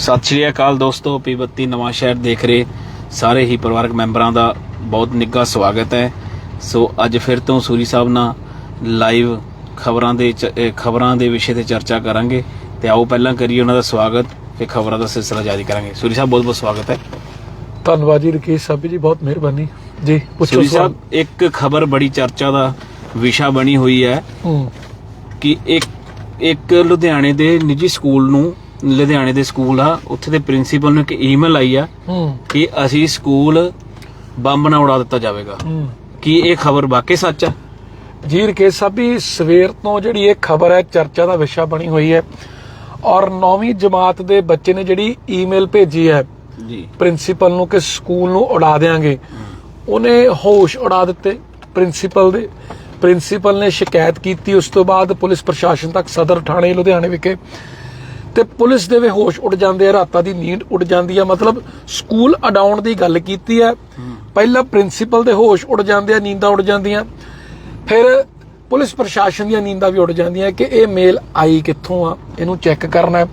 ਸਤਿ ਸ਼੍ਰੀ ਅਕਾਲ ਦੋਸਤੋ ਪੀਬੱਤੀ ਨਵਾਂ ਸ਼ਹਿਰ ਦੇਖ ਰਹੇ ਸਾਰੇ ਹੀ ਪਰਿਵਾਰਕ ਮੈਂਬਰਾਂ ਦਾ ਬਹੁਤ ਨਿੱਘਾ ਸਵਾਗਤ ਹੈ। ਸੋ ਅੱਜ ਫਿਰ ਤੋਂ ਸੂਰੀ ਸਾਹਿਬ ਨਾਲ ਲਾਈਵ ਖਬਰਾਂ ਦੇ ਖਬਰਾਂ ਦੇ ਵਿਸ਼ੇ ਤੇ ਚਰਚਾ ਕਰਾਂਗੇ। ਤੇ ਆਓ ਪਹਿਲਾਂ ਕਰੀਏ ਉਹਨਾਂ ਦਾ ਸਵਾਗਤ ਫਿਰ ਖਬਰਾਂ ਦਾ ਸਿਲਸਿਲਾ ਜਾਰੀ ਕਰਾਂਗੇ। ਸੂਰੀ ਸਾਹਿਬ ਬਹੁਤ ਬਹੁਤ ਸਵਾਗਤ ਹੈ। ਧੰਨਵਾਦ ਜੀ ਰਕੇਸ਼ ਸਾਹਿਬ ਜੀ ਬਹੁਤ ਮਿਹਰਬਾਨੀ। ਜੀ ਪੁੱਛੋ ਸੂਰੀ ਸਾਹਿਬ ਇੱਕ ਖਬਰ ਬੜੀ ਚਰਚਾ ਦਾ ਵਿਸ਼ਾ ਬਣੀ ਹੋਈ ਹੂੰ। ਕਿ ਇੱਕ ਇੱਕ ਲੁਧਿਆਣੇ ਦੇ ਨਿੱਜੀ ਸਕੂਲ ਨੂੰ ਲੁਧਿਆਣੇ ਦੇ ਸਕੂਲ ਆ ਉੱਥੇ ਦੇ ਪ੍ਰਿੰਸੀਪਲ ਨੂੰ ਇੱਕ ਈਮੇਲ ਆਈ ਆ ਹੂੰ। ਕਿ ਅਸੀਂ ਸਕੂਲ ਬੰਬ ਨਾਲ ਉਡਾ ਦਿੱਤਾ ਜਾਵੇਗਾ। ਹੂੰ। ਕੀ ਇਹ ਖਬਰ ਵਾਕਈ ਸੱਚ ਹੈ ਜੀ ਰਕੇਸ਼ ਸਾਹਿਬ ਜੀ ਸਵੇਰ ਤੋਂ ਜਿਹੜੀ ਇਹ ਖਬਰ ਹੈ ਚਰਚਾ ਦਾ ਵਿਸ਼ਾ ਬਣੀ ਹੋਈ ਹੈ ਔਰ 9ਵੀਂ ਜਮਾਤ ਦੇ ਬੱਚੇ ਨੇ ਜਿਹੜੀ ਈਮੇਲ ਭੇਜੀ ਹੈ ਜੀ। ਪ੍ਰਿੰਸੀਪਲ ਨੂੰ ਕਿ ਸਕੂਲ ਨੂੰ ਉਡਾ ਦੇਾਂਗੇ ਉਹਨੇ ਹੋਸ਼ ਉਡਾ ਦਿੱਤੇ ਪ੍ਰਿੰਸੀਪਲ ਦੇ। ਪ੍ਰਿੰਸੀਪਲ ਨੇ ਸ਼ਿਕਾਇਤ ਕੀਤੀ। ਉਸ ਤੋਂ ਬਾਅਦ ਪੁਲਿਸ ਪ੍ਰਸ਼ਾਸਨ ਤੱਕ ਸਦਰ ਥਾਣੇ ਲੁਧਿਆਣੇ ਵਿਖੇ ਤੇ ਪੁਲਿਸ ਦੇ ਵੀ ਹੋਸ਼ ਉੱਡ ਜਾਂਦੇ ਆ, ਰਾਤਾਂ ਦੀ ਨੀਂਦ ਉੱਡ ਜਾਂਦੀ ਆ। ਮਤਲਬ ਸਕੂਲ ਅਡਾਉਣ ਦੀ ਗੱਲ ਕੀਤੀ ਹੈ ਪਹਿਲਾਂ ਪ੍ਰਿੰਸੀਪਲ ਦੇ ਹੋਸ਼ ਉੱਡ ਜਾਂਦੇ ਆ, ਨੀਂਦਾਂ ਉੱਡ ਜਾਂਦੀਆਂ। ਫਿਰ ਪੁਲਿਸ ਪ੍ਰਸ਼ਾਸਨ ਦੀਆਂ ਨੀਂਦਾਂ ਵੀ ਉੱਡ ਜਾਂਦੀਆਂ ਕਿ ਇਹ ਮੇਲ ਆਈ ਕਿੱਥੋਂ ਆ, ਇਹਨੂੰ ਚੈੱਕ ਕਰਨਾ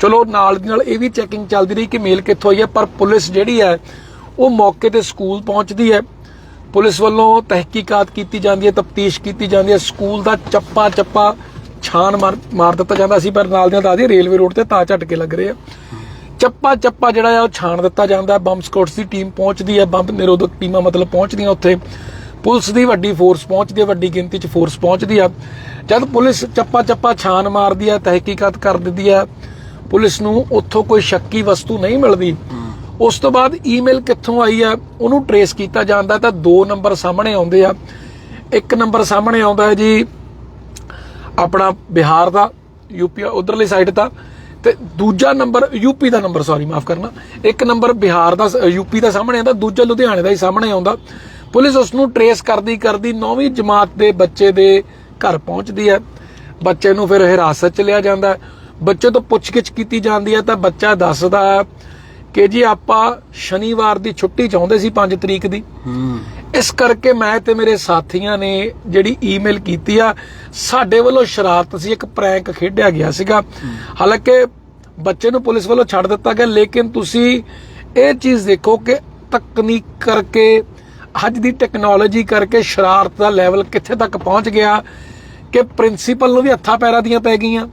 ਚਲੋ, ਨਾਲ ਦੀ ਨਾਲ ਇਹ ਵੀ ਚੈਕਿੰਗ ਚੱਲਦੀ ਰਹੀ ਕਿ ਮੇਲ ਕਿੱਥੋਂ ਆਈ ਹੈ, ਪਰ ਪੁਲਿਸ ਜਿਹੜੀ ਹੈ, ਉਹ ਮੌਕੇ ਤੇ ਸਕੂਲ ਪਹੁੰਚਦੀ ਹੈ। ਪੁਲਿਸ ਵੱਲੋਂ ਤਹਿਕੀਕਾਤ ਕੀਤੀ ਜਾਂਦੀ ਹੈ, ਤਫਤੀਸ਼ ਕੀਤੀ ਜਾਂਦੀ ਹੈ। ਸਕੂਲ ਦਾ ਚੱਪਾ ਚੱਪਾ ਛਾਨ ਮਾਰ ਮਾਰ ਦਿੱਤਾ ਜਾਂਦਾ ਸੀ, ਪਰ ਨਾਲ ਦੀਆਂ ਦੱਸਦੀ ਰੇਲਵੇ ਰੋਡ ਤੇ ਤਾਂ ਝਟਕੇ ਲੱਗ ਰਹੇ ਆ। ਚੱਪਾ ਚੱਪਾ ਜਿਹੜਾ ਆ, ਉਹ ਛਾਣ ਦਿੱਤਾ ਜਾਂਦਾ, ਬੰਬ ਸਕੋਟਸ ਦੀ ਟੀਮ ਪਹੁੰਚਦੀ ਹੈ ਬੰਬ ਨਿਰੋਧਕ ਟੀਮਾਂ ਮਤਲਬ ਪਹੁੰਚਦੀਆਂ ਉੱਥੇ। ਪੁਲਿਸ ਦੀ ਵੱਡੀ ਫੋਰਸ ਪਹੁੰਚਦੀ ਹੈ ਵੱਡੀ ਗਿਣਤੀ 'ਚ ਫੋਰਸ ਪਹੁੰਚਦੀ ਆ। ਜਦ ਪੁਲਿਸ ਚੱਪਾ ਚੱਪਾ ਛਾਨ ਮਾਰਦੀ ਹੈ ਤਹਿਕੀਕਾਤ ਕਰ ਦਿੰਦੀ ਹੈ ਪੁਲਿਸ ਨੂੰ ਉੱਥੋਂ ਕੋਈ ਸ਼ੱਕੀ ਵਸਤੂ ਨਹੀਂ ਮਿਲਦੀ। ਉਸ ਤੋਂ ਬਾਅਦ ਈਮੇਲ ਕਿੱਥੋਂ ਆਈ ਆ, ਉਹਨੂੰ ਟਰੇਸ ਕੀਤਾ ਜਾਂਦਾ ਤਾਂ ਦੋ ਨੰਬਰ ਸਾਹਮਣੇ ਆਉਂਦੇ ਆ। ਇੱਕ ਨੰਬਰ ਸਾਹਮਣੇ ਆਉਂਦਾ ਹੈ ਜੀ ਆਪਣਾ ਬਿਹਾਰ ਦਾ ਯੂਪੀ ਉਧਰਲੀ ਸਾਈਡ ਦਾ ਤੇ ਦੂਜਾ ਨੰਬਰ ਯੂਪੀ ਦਾ ਨੰਬਰ ਸੌਰੀ ਮਾਫ ਕਰਨਾ। ਇੱਕ ਨੰਬਰ ਬਿਹਾਰ ਦਾ ਯੂਪੀ ਦਾ ਸਾਹਮਣੇ ਆਉਂਦਾ, ਦੂਜਾ ਲੁਧਿਆਣੇ ਦਾ ਹੀ ਸਾਹਮਣੇ ਆਉਂਦਾ। ਪੁਲਿਸ ਉਸ ਨੂੰ ਟਰੇਸ ਕਰਦੀ ਕਰਦੀ 9ਵੀਂ ਜਮਾਤ ਦੇ ਬੱਚੇ ਦੇ ਘਰ ਪਹੁੰਚਦੀ ਹੈ। ਬੱਚੇ ਨੂੰ ਫਿਰ ਹਿਰਾਸਤ 'ਚ ਲਿਆ ਜਾਂਦਾ ਬੱਚੇ ਤੋਂ ਪੁੱਛਗਿੱਛ ਕੀਤੀ ਜਾਂਦੀ ਹੈ ਤਾਂ ਬੱਚਾ ਦੱਸਦਾ ਕਿ ਜੀ ਆਪਾਂ ਸ਼ਨੀਵਾਰ ਦੀ ਛੁੱਟੀ ਚਾਹੁੰਦੇ ਸੀ 5 ਤਰੀਕ ਦੀ। ਇਸ ਕਰਕੇ ਮੈਂ ਤੇ ਮੇਰੇ ਸਾਥੀਆਂ ਨੇ ਜਿਹੜੀ ਈਮੇਲ ਕੀਤੀ ਆ ਸਾਡੇ ਵੱਲੋਂ ਸ਼ਰਾਰਤ ਸੀ ਇੱਕ ਪ੍ਰੈਂਕ ਖੇਡਿਆ ਗਿਆ ਸੀਗਾ। ਹਾਲਾਂਕਿ ਬੱਚੇ ਨੂੰ ਪੁਲਿਸ ਵੱਲੋਂ ਛੱਡ ਦਿੱਤਾ ਗਿਆ ਲੇਕਿਨ ਤੁਸੀਂ ਇਹ ਚੀਜ਼ ਦੇਖੋ ਕਿ ਤਕਨੀਕ ਕਰਕੇ ਅੱਜ ਦੀ ਟੈਕਨੋਲੋਜੀ ਕਰਕੇ ਸ਼ਰਾਰਤ ਦਾ ਲੈਵਲ ਕਿੱਥੇ ਤੱਕ ਪਹੁੰਚ ਗਿਆ ਕਿ ਪ੍ਰਿੰਸੀਪਲ ਨੂੰ ਵੀ ਹੱਥਾਂ ਪੈਰਾਂ ਦੀਆਂ ਪੈ ਗਈਆਂ।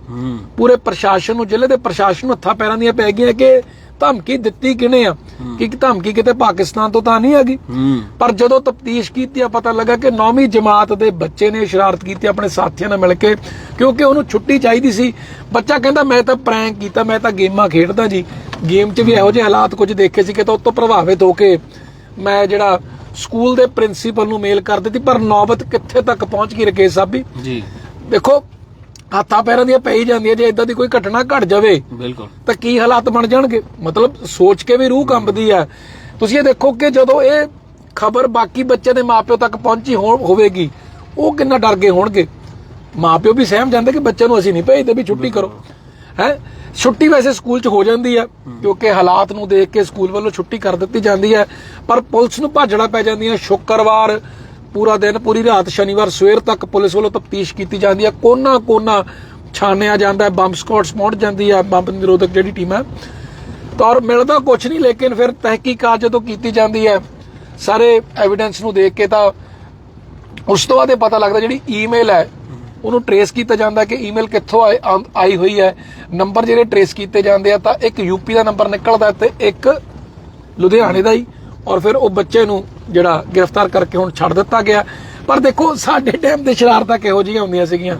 ਪੂਰੇ ਪ੍ਰਸ਼ਾਸਨ ਨੂੰ ਜ਼ਿਲ੍ਹੇ ਦੇ ਪ੍ਰਸ਼ਾਸਨ ਨੂੰ ਹੱਥਾਂ ਪੈਰਾਂ ਦੀਆਂ ਪੈ ਗਈਆਂ ਕਿ ਧਮਕੀ ਦਿੱਤੀ ਕਿਨੇ ਆ? ਕਿ ਧਮਕੀ ਕਿਤੇ ਪਾਕਿਸਤਾਨ ਤੋਂ ਤਾਂ ਨਹੀਂ ਹੂੰ। ਪਰ ਜਦੋਂ ਤਫਤੀਸ਼ ਕੀਤੀ ਆ ਪਤਾ ਲੱਗਾ ਕਿ ਨੌਵੀਂ ਜਮਾਤ ਦੇ ਬੱਚੇ ਨੇ ਸ਼ਰਾਰਤ ਕੀਤੀ ਆਪਣੇ ਸਾਥੀਆਂ ਨਾਲ ਮਿਲ ਕੇ ਕਿਉਂਕਿ ਉਹਨੂੰ ਛੁੱਟੀ ਚਾਹੀਦੀ ਸੀ। ਬੱਚਾ ਕਹਿੰਦਾ ਮੈਂ ਤਾਂ ਪ੍ਰੈਂਕ ਕੀਤਾ ਮੈਂ ਤਾਂ ਗੇਮਾਂ ਖੇਡਦਾ ਜੀ। ਗੇਮ 'ਚ ਵੀ ਇਹੋ ਜਿਹੇ ਹਾਲਾਤ ਕੁਝ ਦੇਖੇ ਸੀ ਕਿ ਤਾਂ ਉਤੋਂ ਪ੍ਰਭਾਵਿਤ ਹੋ ਕੇ ਮੈਂ ਜਿਹੜਾ ਸਕੂਲ ਦੇ ਪ੍ਰਿੰਸੀਪਲ ਨੂੰ ਮੇਲ ਕਰ ਦਿੱਤੀ ਪਰ ਨੌਬਤ ਕਿੱਥੇ ਤੱਕ ਪਹੁੰਚ ਗਈ ਰਕੇਸ਼ ਸਾਹਿਬ ਜੀ। ਦੇਖੋ ਹੱਥਾਂ ਪੈਰਾਂ ਦੀਆਂ ਪਈ ਜਾਂਦੀਆਂ ਜੇ ਇਦਾਂ ਦੀ ਕੋਈ ਘਟਨਾ ਘਟ ਜਾਵੇ ਬਿਲਕੁਲ। ਤਾਂ ਕੀ ਹਾਲਾਤ ਬਣ ਜਾਣਗੇ? ਮਤਲਬ ਸੋਚ ਕੇ ਵੀ ਰੂਹ ਕੰਬਦੀ ਆ। ਤੁਸੀਂ ਇਹ ਦੇਖੋ ਕਿ ਜਦੋਂ ਇਹ ਖਬਰ ਬਾਕੀ ਬੱਚੇ ਦੇ ਮਾਪਿਓ ਤੱਕ ਪਹੁੰਚੀ ਹੋਵੇਗੀ ਉਹ ਕਿੰਨਾ ਡਰ ਗਏ ਹੋਣਗੇ? ਮਾਪਿਓ ਵੀ ਸਹਿਮ ਜਾਂਦੇ ਕਿ ਬੱਚੇ ਨੂੰ ਅਸੀਂ ਨਹੀਂ ਭੇਜਦੇ ਵੀ ਛੁੱਟੀ ਕਰੋ। ਹੈ? ਛੁੱਟੀ ਵੈਸੇ ਸਕੂਲ 'ਚ ਹੋ ਜਾਂਦੀ ਆ ਕਿਉਂਕਿ ਹਾਲਾਤ ਨੂੰ ਦੇਖ ਕੇ ਸਕੂਲ ਵੱਲੋਂ ਛੁੱਟੀ ਕਰ ਦਿੱਤੀ ਜਾਂਦੀ ਹੈ ਪਰ ਪੁਲਿਸ ਨੂੰ ਭਾਜੜਾ ਪੈ ਜਾਂਦੀਆਂ ਸ਼ੁੱਕਰਵਾਰ ਪੂਰਾ ਦਿਨ, ਪੂਰੀ ਰਾਤ ਸ਼ਨੀਵਾਰ ਸਵੇਰ ਤੱਕ ਪੁਲਿਸ ਵੱਲੋਂ ਤਫਤੀਸ਼ ਕੀਤੀ ਜਾਂਦੀ ਹੈ। ਕੋਨਾ ਕੋਨਾ ਛਾਣਿਆ ਜਾਂਦਾ ਹੈ, ਬੰਬ ਸਕੁਆਡਸ ਪਹੁੰਚ ਜਾਂਦੀ ਹੈ, ਬੰਬ ਨਿਰੋਧਕ ਜਿਹੜੀ ਟੀਮ ਹੈ। ਤਾਂ ਮਿਲਦਾ ਕੁਝ ਨਹੀਂ, ਲੇਕਿਨ ਫਿਰ ਤਹਿਕੀਕਾਤ ਜਦੋਂ ਕੀਤੀ ਜਾਂਦੀ ਹੈ, ਸਾਰੇ ਐਵੀਡੈਂਸ ਨੂੰ ਦੇਖ ਕੇ ਤਾਂ ਉਸ ਤੋਂ ਬਾਅਦ ਇਹ ਪਤਾ ਲੱਗਦਾ ਜਿਹੜੀ ਈਮੇਲ ਹੈ, ਉਹਨੂੰ ਟਰੇਸ ਕੀਤਾ ਜਾਂਦਾ ਕਿ ਈਮੇਲ ਕਿੱਥੋਂ ਆਈ ਹੋਈ ਹੈ। ਨੰਬਰ ਜਿਹੜੇ ਟਰੇਸ ਕੀਤੇ ਜਾਂਦੇ ਆ, ਤਾਂ ਇੱਕ ਯੂਪੀ ਦਾ ਨੰਬਰ ਨਿਕਲਦਾ ਤੇ ਇੱਕ ਲੁਧਿਆਣੇ ਦਾ ਹੀ, ਔਰ ਫਿਰ ਉਹ ਬੱਚੇ ਨੂੰ ਜਿਹੜਾ ਗ੍ਰਿਫਤਾਰ ਕਰਕੇ ਹੁਣ ਛੱਡ ਦਿੱਤਾ ਗਿਆ। ਪਰ ਦੇਖੋ ਸਾਡੇ ਟਾਈਮ ਤੇ ਸ਼ਰਾਰਤਾਂ ਕਿਹੋ ਜਿਹੀਆਂ ਹੁੰਦੀਆਂ ਸੀਗੀਆਂ?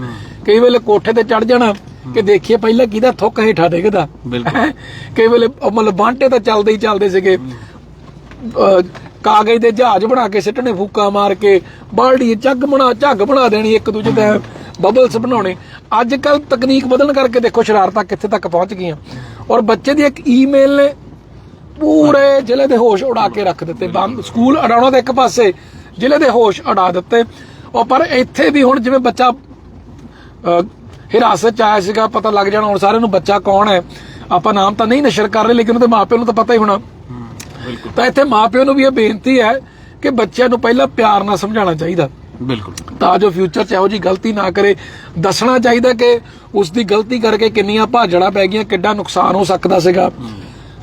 ਕਈ ਵੇਲੇ ਕੋਠੇ ਤੇ ਚੜ ਜਾਣਾ ਕਿ ਦੇਖੀਏ ਪਹਿਲਾਂ ਕਿਹਦਾ ਥੁੱਕ ਹੇਠਾਂ ਡਿੱਗਦਾ। ਬਿਲਕੁਲ। ਕਈ ਵੇਲੇ ਮਤਲਬ ਬਾਂਟੇ ਤਾਂ ਚੱਲਦੇ ਹੀ ਚੱਲਦੇ ਸੀਗੇ। ਕਾਗਜ਼ ਦੇ ਜਹਾਜ਼ ਬਣਾ ਕੇ ਸਿੱਟਣੇ ਫੂਕਾ ਮਾਰ ਕੇ ਬਾਲਟੀ ਝੱਗ ਬਣਾ ਝੱਗ ਬਣਾ ਦੇਣੀ ਇੱਕ ਦੂਜੇ ਤੇ ਬਬਲਸ ਬਣਾਉਣੇ। ਅੱਜ ਕੱਲ ਤਕਨੀਕ ਬਦਲਣ ਕਰਕੇ ਦੇਖੋ ਸ਼ਰਾਰਤਾਂ ਕਿੱਥੇ ਤੱਕ ਪਹੁੰਚ ਗਈਆਂ। ਔਰ ਬੱਚੇ ਦੀ ਇੱਕ ਈਮੇਲ ਨੇ ਪੂਰੇ ਜ਼ਿਲ੍ਹੇ ਦੇ ਹੋਸ਼ ਉਡਾ ਕੇ ਰੱਖ ਦਿੱਤੇ। ਬੰਬ ਸਕੂਲ ਅਡਾਉਣਾ ਤਾਂ ਇੱਕ ਪਾਸੇ ਜ਼ਿਲ੍ਹੇ ਦੇ ਹੋਸ਼ ਉਡਾ ਦਿੱਤੇ। ਉਹ ਪਰ ਇੱਥੇ ਵੀ ਹੁਣ ਜਿਵੇਂ ਬੱਚਾ ਹਿਰਾਸਤ ਚ ਆਇਆ ਸੀਗਾ ਪਤਾ ਲੱਗ ਜਾਣਾ ਹੁਣ ਸਾਰਿਆਂ ਨੂੰ ਬੱਚਾ ਕੌਣ ਹੈ। ਆਪਾਂ ਨਾਮ ਤਾਂ ਨਹੀਂ ਨਸ਼ਰ ਕਰ ਰਹੇ ਲੇਕਿਨ ਉਹਦੇ ਮਾਪਿਆਂ ਨੂੰ ਤਾਂ ਪਤਾ ਹੀ ਹੋਣਾ। ਬਿਲਕੁਲ। ਤਾਂ ਇੱਥੇ ਮਾਪਿਆਂ ਨੂੰ ਵੀ ਇਹ ਬੇਨਤੀ ਹੈ ਕਿ ਬੱਚਿਆਂ ਨੂੰ ਪਹਿਲਾਂ ਪਿਆਰ ਨਾਲ ਸਮਝਾਉਣਾ ਚਾਹੀਦਾ। ਬਿਲਕੁਲ। ਤਾਂ ਜੋ ਫਿਊਚਰ 'ਚ ਇਹੋ ਜੀ ਗਲਤੀ ਨਾ ਕਰੇ। ਦੱਸਣਾ ਚਾਹੀਦਾ ਕਿ ਉਸ ਦੀ ਗਲਤੀ ਕਰਕੇ ਕਿੰਨੀਆਂ ਭਾਜੜਾਂ ਪੈ ਗਈਆਂ ਕਿੱਡਾ ਨੁਕਸਾਨ ਹੋ ਸਕਦਾ ਸੀਗਾ।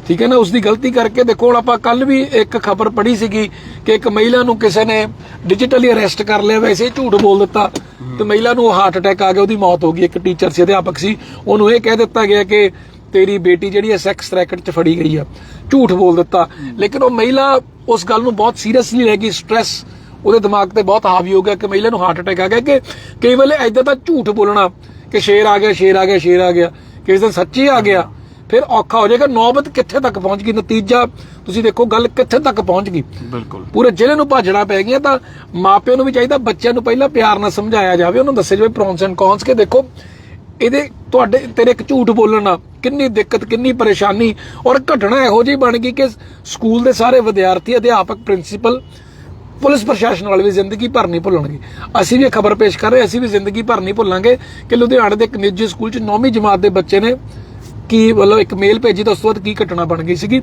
ਠੀਕ ਹੈ ਨਾ ਉਸ ਦੀ ਗਲਤੀ ਕਰਕੇ ਦੇਖੋ ਹੁਣ ਆਪਾਂ ਕੱਲ ਵੀ ਇੱਕ ਖਬਰ ਪੜ੍ਹੀ ਸੀਗੀ ਕਿ ਇੱਕ ਮਹਿਲਾ ਨੂੰ ਕਿਸੇ ਨੇ ਡਿਜੀਟਲੀ ਅਰੈਸਟ ਕਰ ਲਿਆ ਵੈਸੇ ਝੂਠ ਬੋਲ ਦਿੱਤਾ। ਤੇ ਮਹਿਲਾ ਨੂੰ ਹਾਰਟ ਅਟੈਕ ਆ ਗਿਆ ਉਹਦੀ ਮੌਤ ਹੋ ਗਈ ਇੱਕ ਟੀਚਰ ਸੀ ਅਧਿਆਪਕ ਸੀ। ਉਹਨੂੰ ਇਹ ਕਹਿ ਦਿੱਤਾ ਗਿਆ ਕਿ ਤੇਰੀ ਬੇਟੀ ਜਿਹੜੀ ਹੈ ਸੈਕਸ ਰੈਕਟ 'ਚ ਫੜੀ ਗਈ ਆ। ਝੂਠ ਬੋਲ ਦਿੱਤਾ। ਲੇਕਿਨ ਉਹ ਮਹਿਲਾ ਉਸ ਗੱਲ ਨੂੰ ਬਹੁਤ ਸੀਰੀਅਸਲੀ ਲੈ ਗਈ ਸਟ੍ਰੈਸ ਉਹਦੇ ਦਿਮਾਗ ਤੇ ਬਹੁਤ ਹਾਵੀ ਹੋ ਗਿਆ ਕਿ ਮਹਿਲਾ ਨੂੰ ਹਾਰਟ ਅਟੈਕ ਆ ਗਿਆ ਕਿ ਕਈ ਵੇਲੇ ਐਦਾਂ ਦਾ ਝੂਠ ਬੋਲਣਾ ਕਿ ਸ਼ੇਰ ਆ ਗਿਆ ਸ਼ੇਰ ਆ ਗਿਆ ਸ਼ੇਰ ਆ ਗਿਆ ਕਿਸੇ ਦਿਨ ਸੱਚੀ ਆ ਗਿਆ। ਫਿਰ ਔਖਾ ਹੋ ਜਾਏਗਾ। ਨੌਬਤ ਕਿੱਥੇ ਤੱਕ ਪਹੁੰਚ ਗਈ? ਨਤੀਜਾ ਤੁਸੀਂ ਦੇਖੋ ਗੱਲ ਕਿੱਥੇ ਤੱਕ ਪਹੁੰਚ ਗਈ? ਬਿਲਕੁਲ। ਪੂਰੇ ਜ਼ਿਲ੍ਹੇ ਨੂੰ ਭਾਜਣਾ ਪੈ ਗਈਆਂ ਤਾਂ ਮਾਪਿਆਂ ਨੂੰ ਵੀ ਚਾਹੀਦਾ ਬੱਚਿਆਂ ਨੂੰ ਪਹਿਲਾਂ ਪਿਆਰ ਨਾਲ ਸਮਝਾਇਆ ਜਾਵੇ। ਉਹਨੂੰ ਦੱਸੇ ਜਾਵੇ ਪ੍ਰੋਨਸ ਐਂਡ ਕੌਨਸ ਕਿ ਦੇਖੋ ਇਹਦੇ ਤੁਹਾਡੇ ਤੇਰੇ ਇੱਕ ਝੂਠ ਬੋਲਣ ਨਾਲ ਕਿੰਨੀ ਦਿੱਕਤ ਕਿੰਨੀ ਪਰੇਸ਼ਾਨੀ ਔਰ ਘਟਨਾ ਇਹੋ ਜਿਹੀ ਬਣ ਗਈ ਕਿ ਸਕੂਲ ਦੇ ਸਾਰੇ ਵਿਦਿਆਰਥੀ ਅਧਿਆਪਕ ਪ੍ਰਿੰਸੀਪਲ ਪੁਲਿਸ ਪ੍ਰਸ਼ਾਸਨ ਵਾਲੇ ਵੀ ਜ਼ਿੰਦਗੀ ਭਰ ਨਹੀਂ ਭੁੱਲਣਗੇ। ਅਸੀਂ ਵੀ ਖਬਰ ਪੇਸ਼ ਕਰ ਰਹੇ ਅਸੀਂ ਵੀ ਜ਼ਿੰਦਗੀ ਭਰ ਨਹੀਂ ਭੁੱਲਾਂਗੇ ਕਿ ਲੁਧਿਆਣੇ ਦੇ ਇੱਕ ਨਿੱਜੀ ਸਕੂਲ 'ਚ 9ਵੀਂ ਜਮਾਤ ਦੇ ਬੱਚੇ ਨੇ ਕੀ ਵੱਲੋਂ ਇੱਕ ਮੇਲ ਭੇਜੀ ਤਾਂ ਉਸ ਤੋਂ ਬਾਅਦ ਕੀ ਘਟਨਾ ਬਣ ਗਈ ਸੀਗੀ?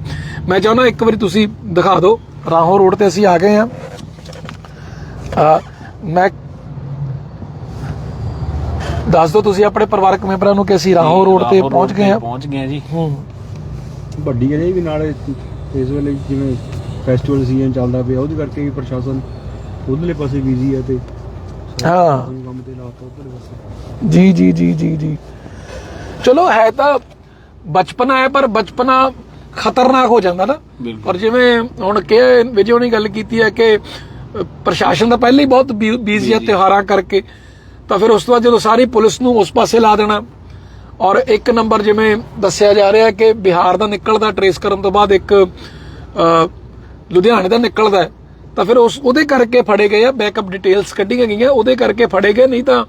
ਮੈਂ ਚਾਹੁੰਦਾ ਇੱਕ ਵਾਰੀ ਤੁਸੀਂ ਦਿਖਾ ਦਿਓ। ਰਾਹੋਂ ਰੋਡ ਤੇ ਅਸੀਂ ਆ ਗਏ ਆ ਮੈਂ ਦੱਸ ਦਿਓ ਤੁਸੀਂ ਆਪਣੇ ਪਰਿਵਾਰਕ ਮੈਂਬਰਾਂ ਨੂੰ ਕਿ ਅਸੀਂ ਰਾਹੋਂ ਰੋਡ ਤੇ ਪਹੁੰਚ ਗਏ ਆ ਪਹੁੰਚ ਗਏ ਆ ਜੀ। ਹੂੰ। ਵੱਡੀ ਹੈ ਜੀ ਵੀ ਨਾਲੇ ਇਸ ਵੇਲੇ ਜਿਵੇਂ ਫੈਸਟੀਵਲ ਸੀਜ਼ਨ ਚੱਲਦਾ ਪਿਆ ਉਹਦੇ ਕਰਕੇ ਵੀ ਪ੍ਰਸ਼ਾਸਨ ਉਧਰਲੇ ਪਾਸੇ ਬਿਜ਼ੀ ਹੈ ਤੇ ਹਾਂ। ਕੰਮ ਤੇ ਲਾਤਾ ਉਧਰਲੇ ਪਾਸੇ। ਜੀ ਜੀ ਜੀ ਜੀ ਜੀ। ਚਲੋ ਹੈ ਤਾਂ ਬਚਪਨਾ ਹੈ ਪਰ ਬਚਪਨਾ ਖਤਰਨਾਕ ਹੋ ਜਾਂਦਾ ਨਾ। ਔਰ ਜਿਵੇਂ ਹੁਣ ਕਿ ਵਿਜੇ ਨੇ ਗੱਲ ਕੀਤੀ ਹੈ ਕਿ ਪ੍ਰਸ਼ਾਸਨ ਦਾ ਪਹਿਲਾਂ ਹੀ ਬਹੁਤ ਬੀਜ਼ੀ ਹੈ ਤਿਉਹਾਰਾਂ ਕਰਕੇ ਤਾਂ ਫਿਰ ਉਸ ਤੋਂ ਬਾਅਦ ਜਦੋਂ ਸਾਰੀ ਪੁਲਿਸ ਨੂੰ ਉਸ ਪਾਸੇ ਲਾ ਦੇਣਾ ਔਰ ਇੱਕ ਨੰਬਰ ਜਿਵੇਂ ਦੱਸਿਆ ਜਾ ਰਿਹਾ ਹੈ ਕਿ ਬਿਹਾਰ ਦਾ ਨਿਕਲਦਾ ਟਰੇਸ ਕਰਨ ਤੋਂ ਬਾਅਦ ਇੱਕ ਲੁਧਿਆਣੇ ਦਾ ਨਿਕਲਦਾ ਤਾਂ ਫਿਰ ਉਸ ਉਹਦੇ ਕਰਕੇ ਫੜੇ ਗਏ ਆ ਬੈਕਅਪ ਡਿਟੇਲਸ ਕੱਢੀਆਂ ਗਈਆਂ ਉਹਦੇ ਕਰਕੇ ਫੜੇ ਗਏ ਨਹੀਂ ਤਾਂ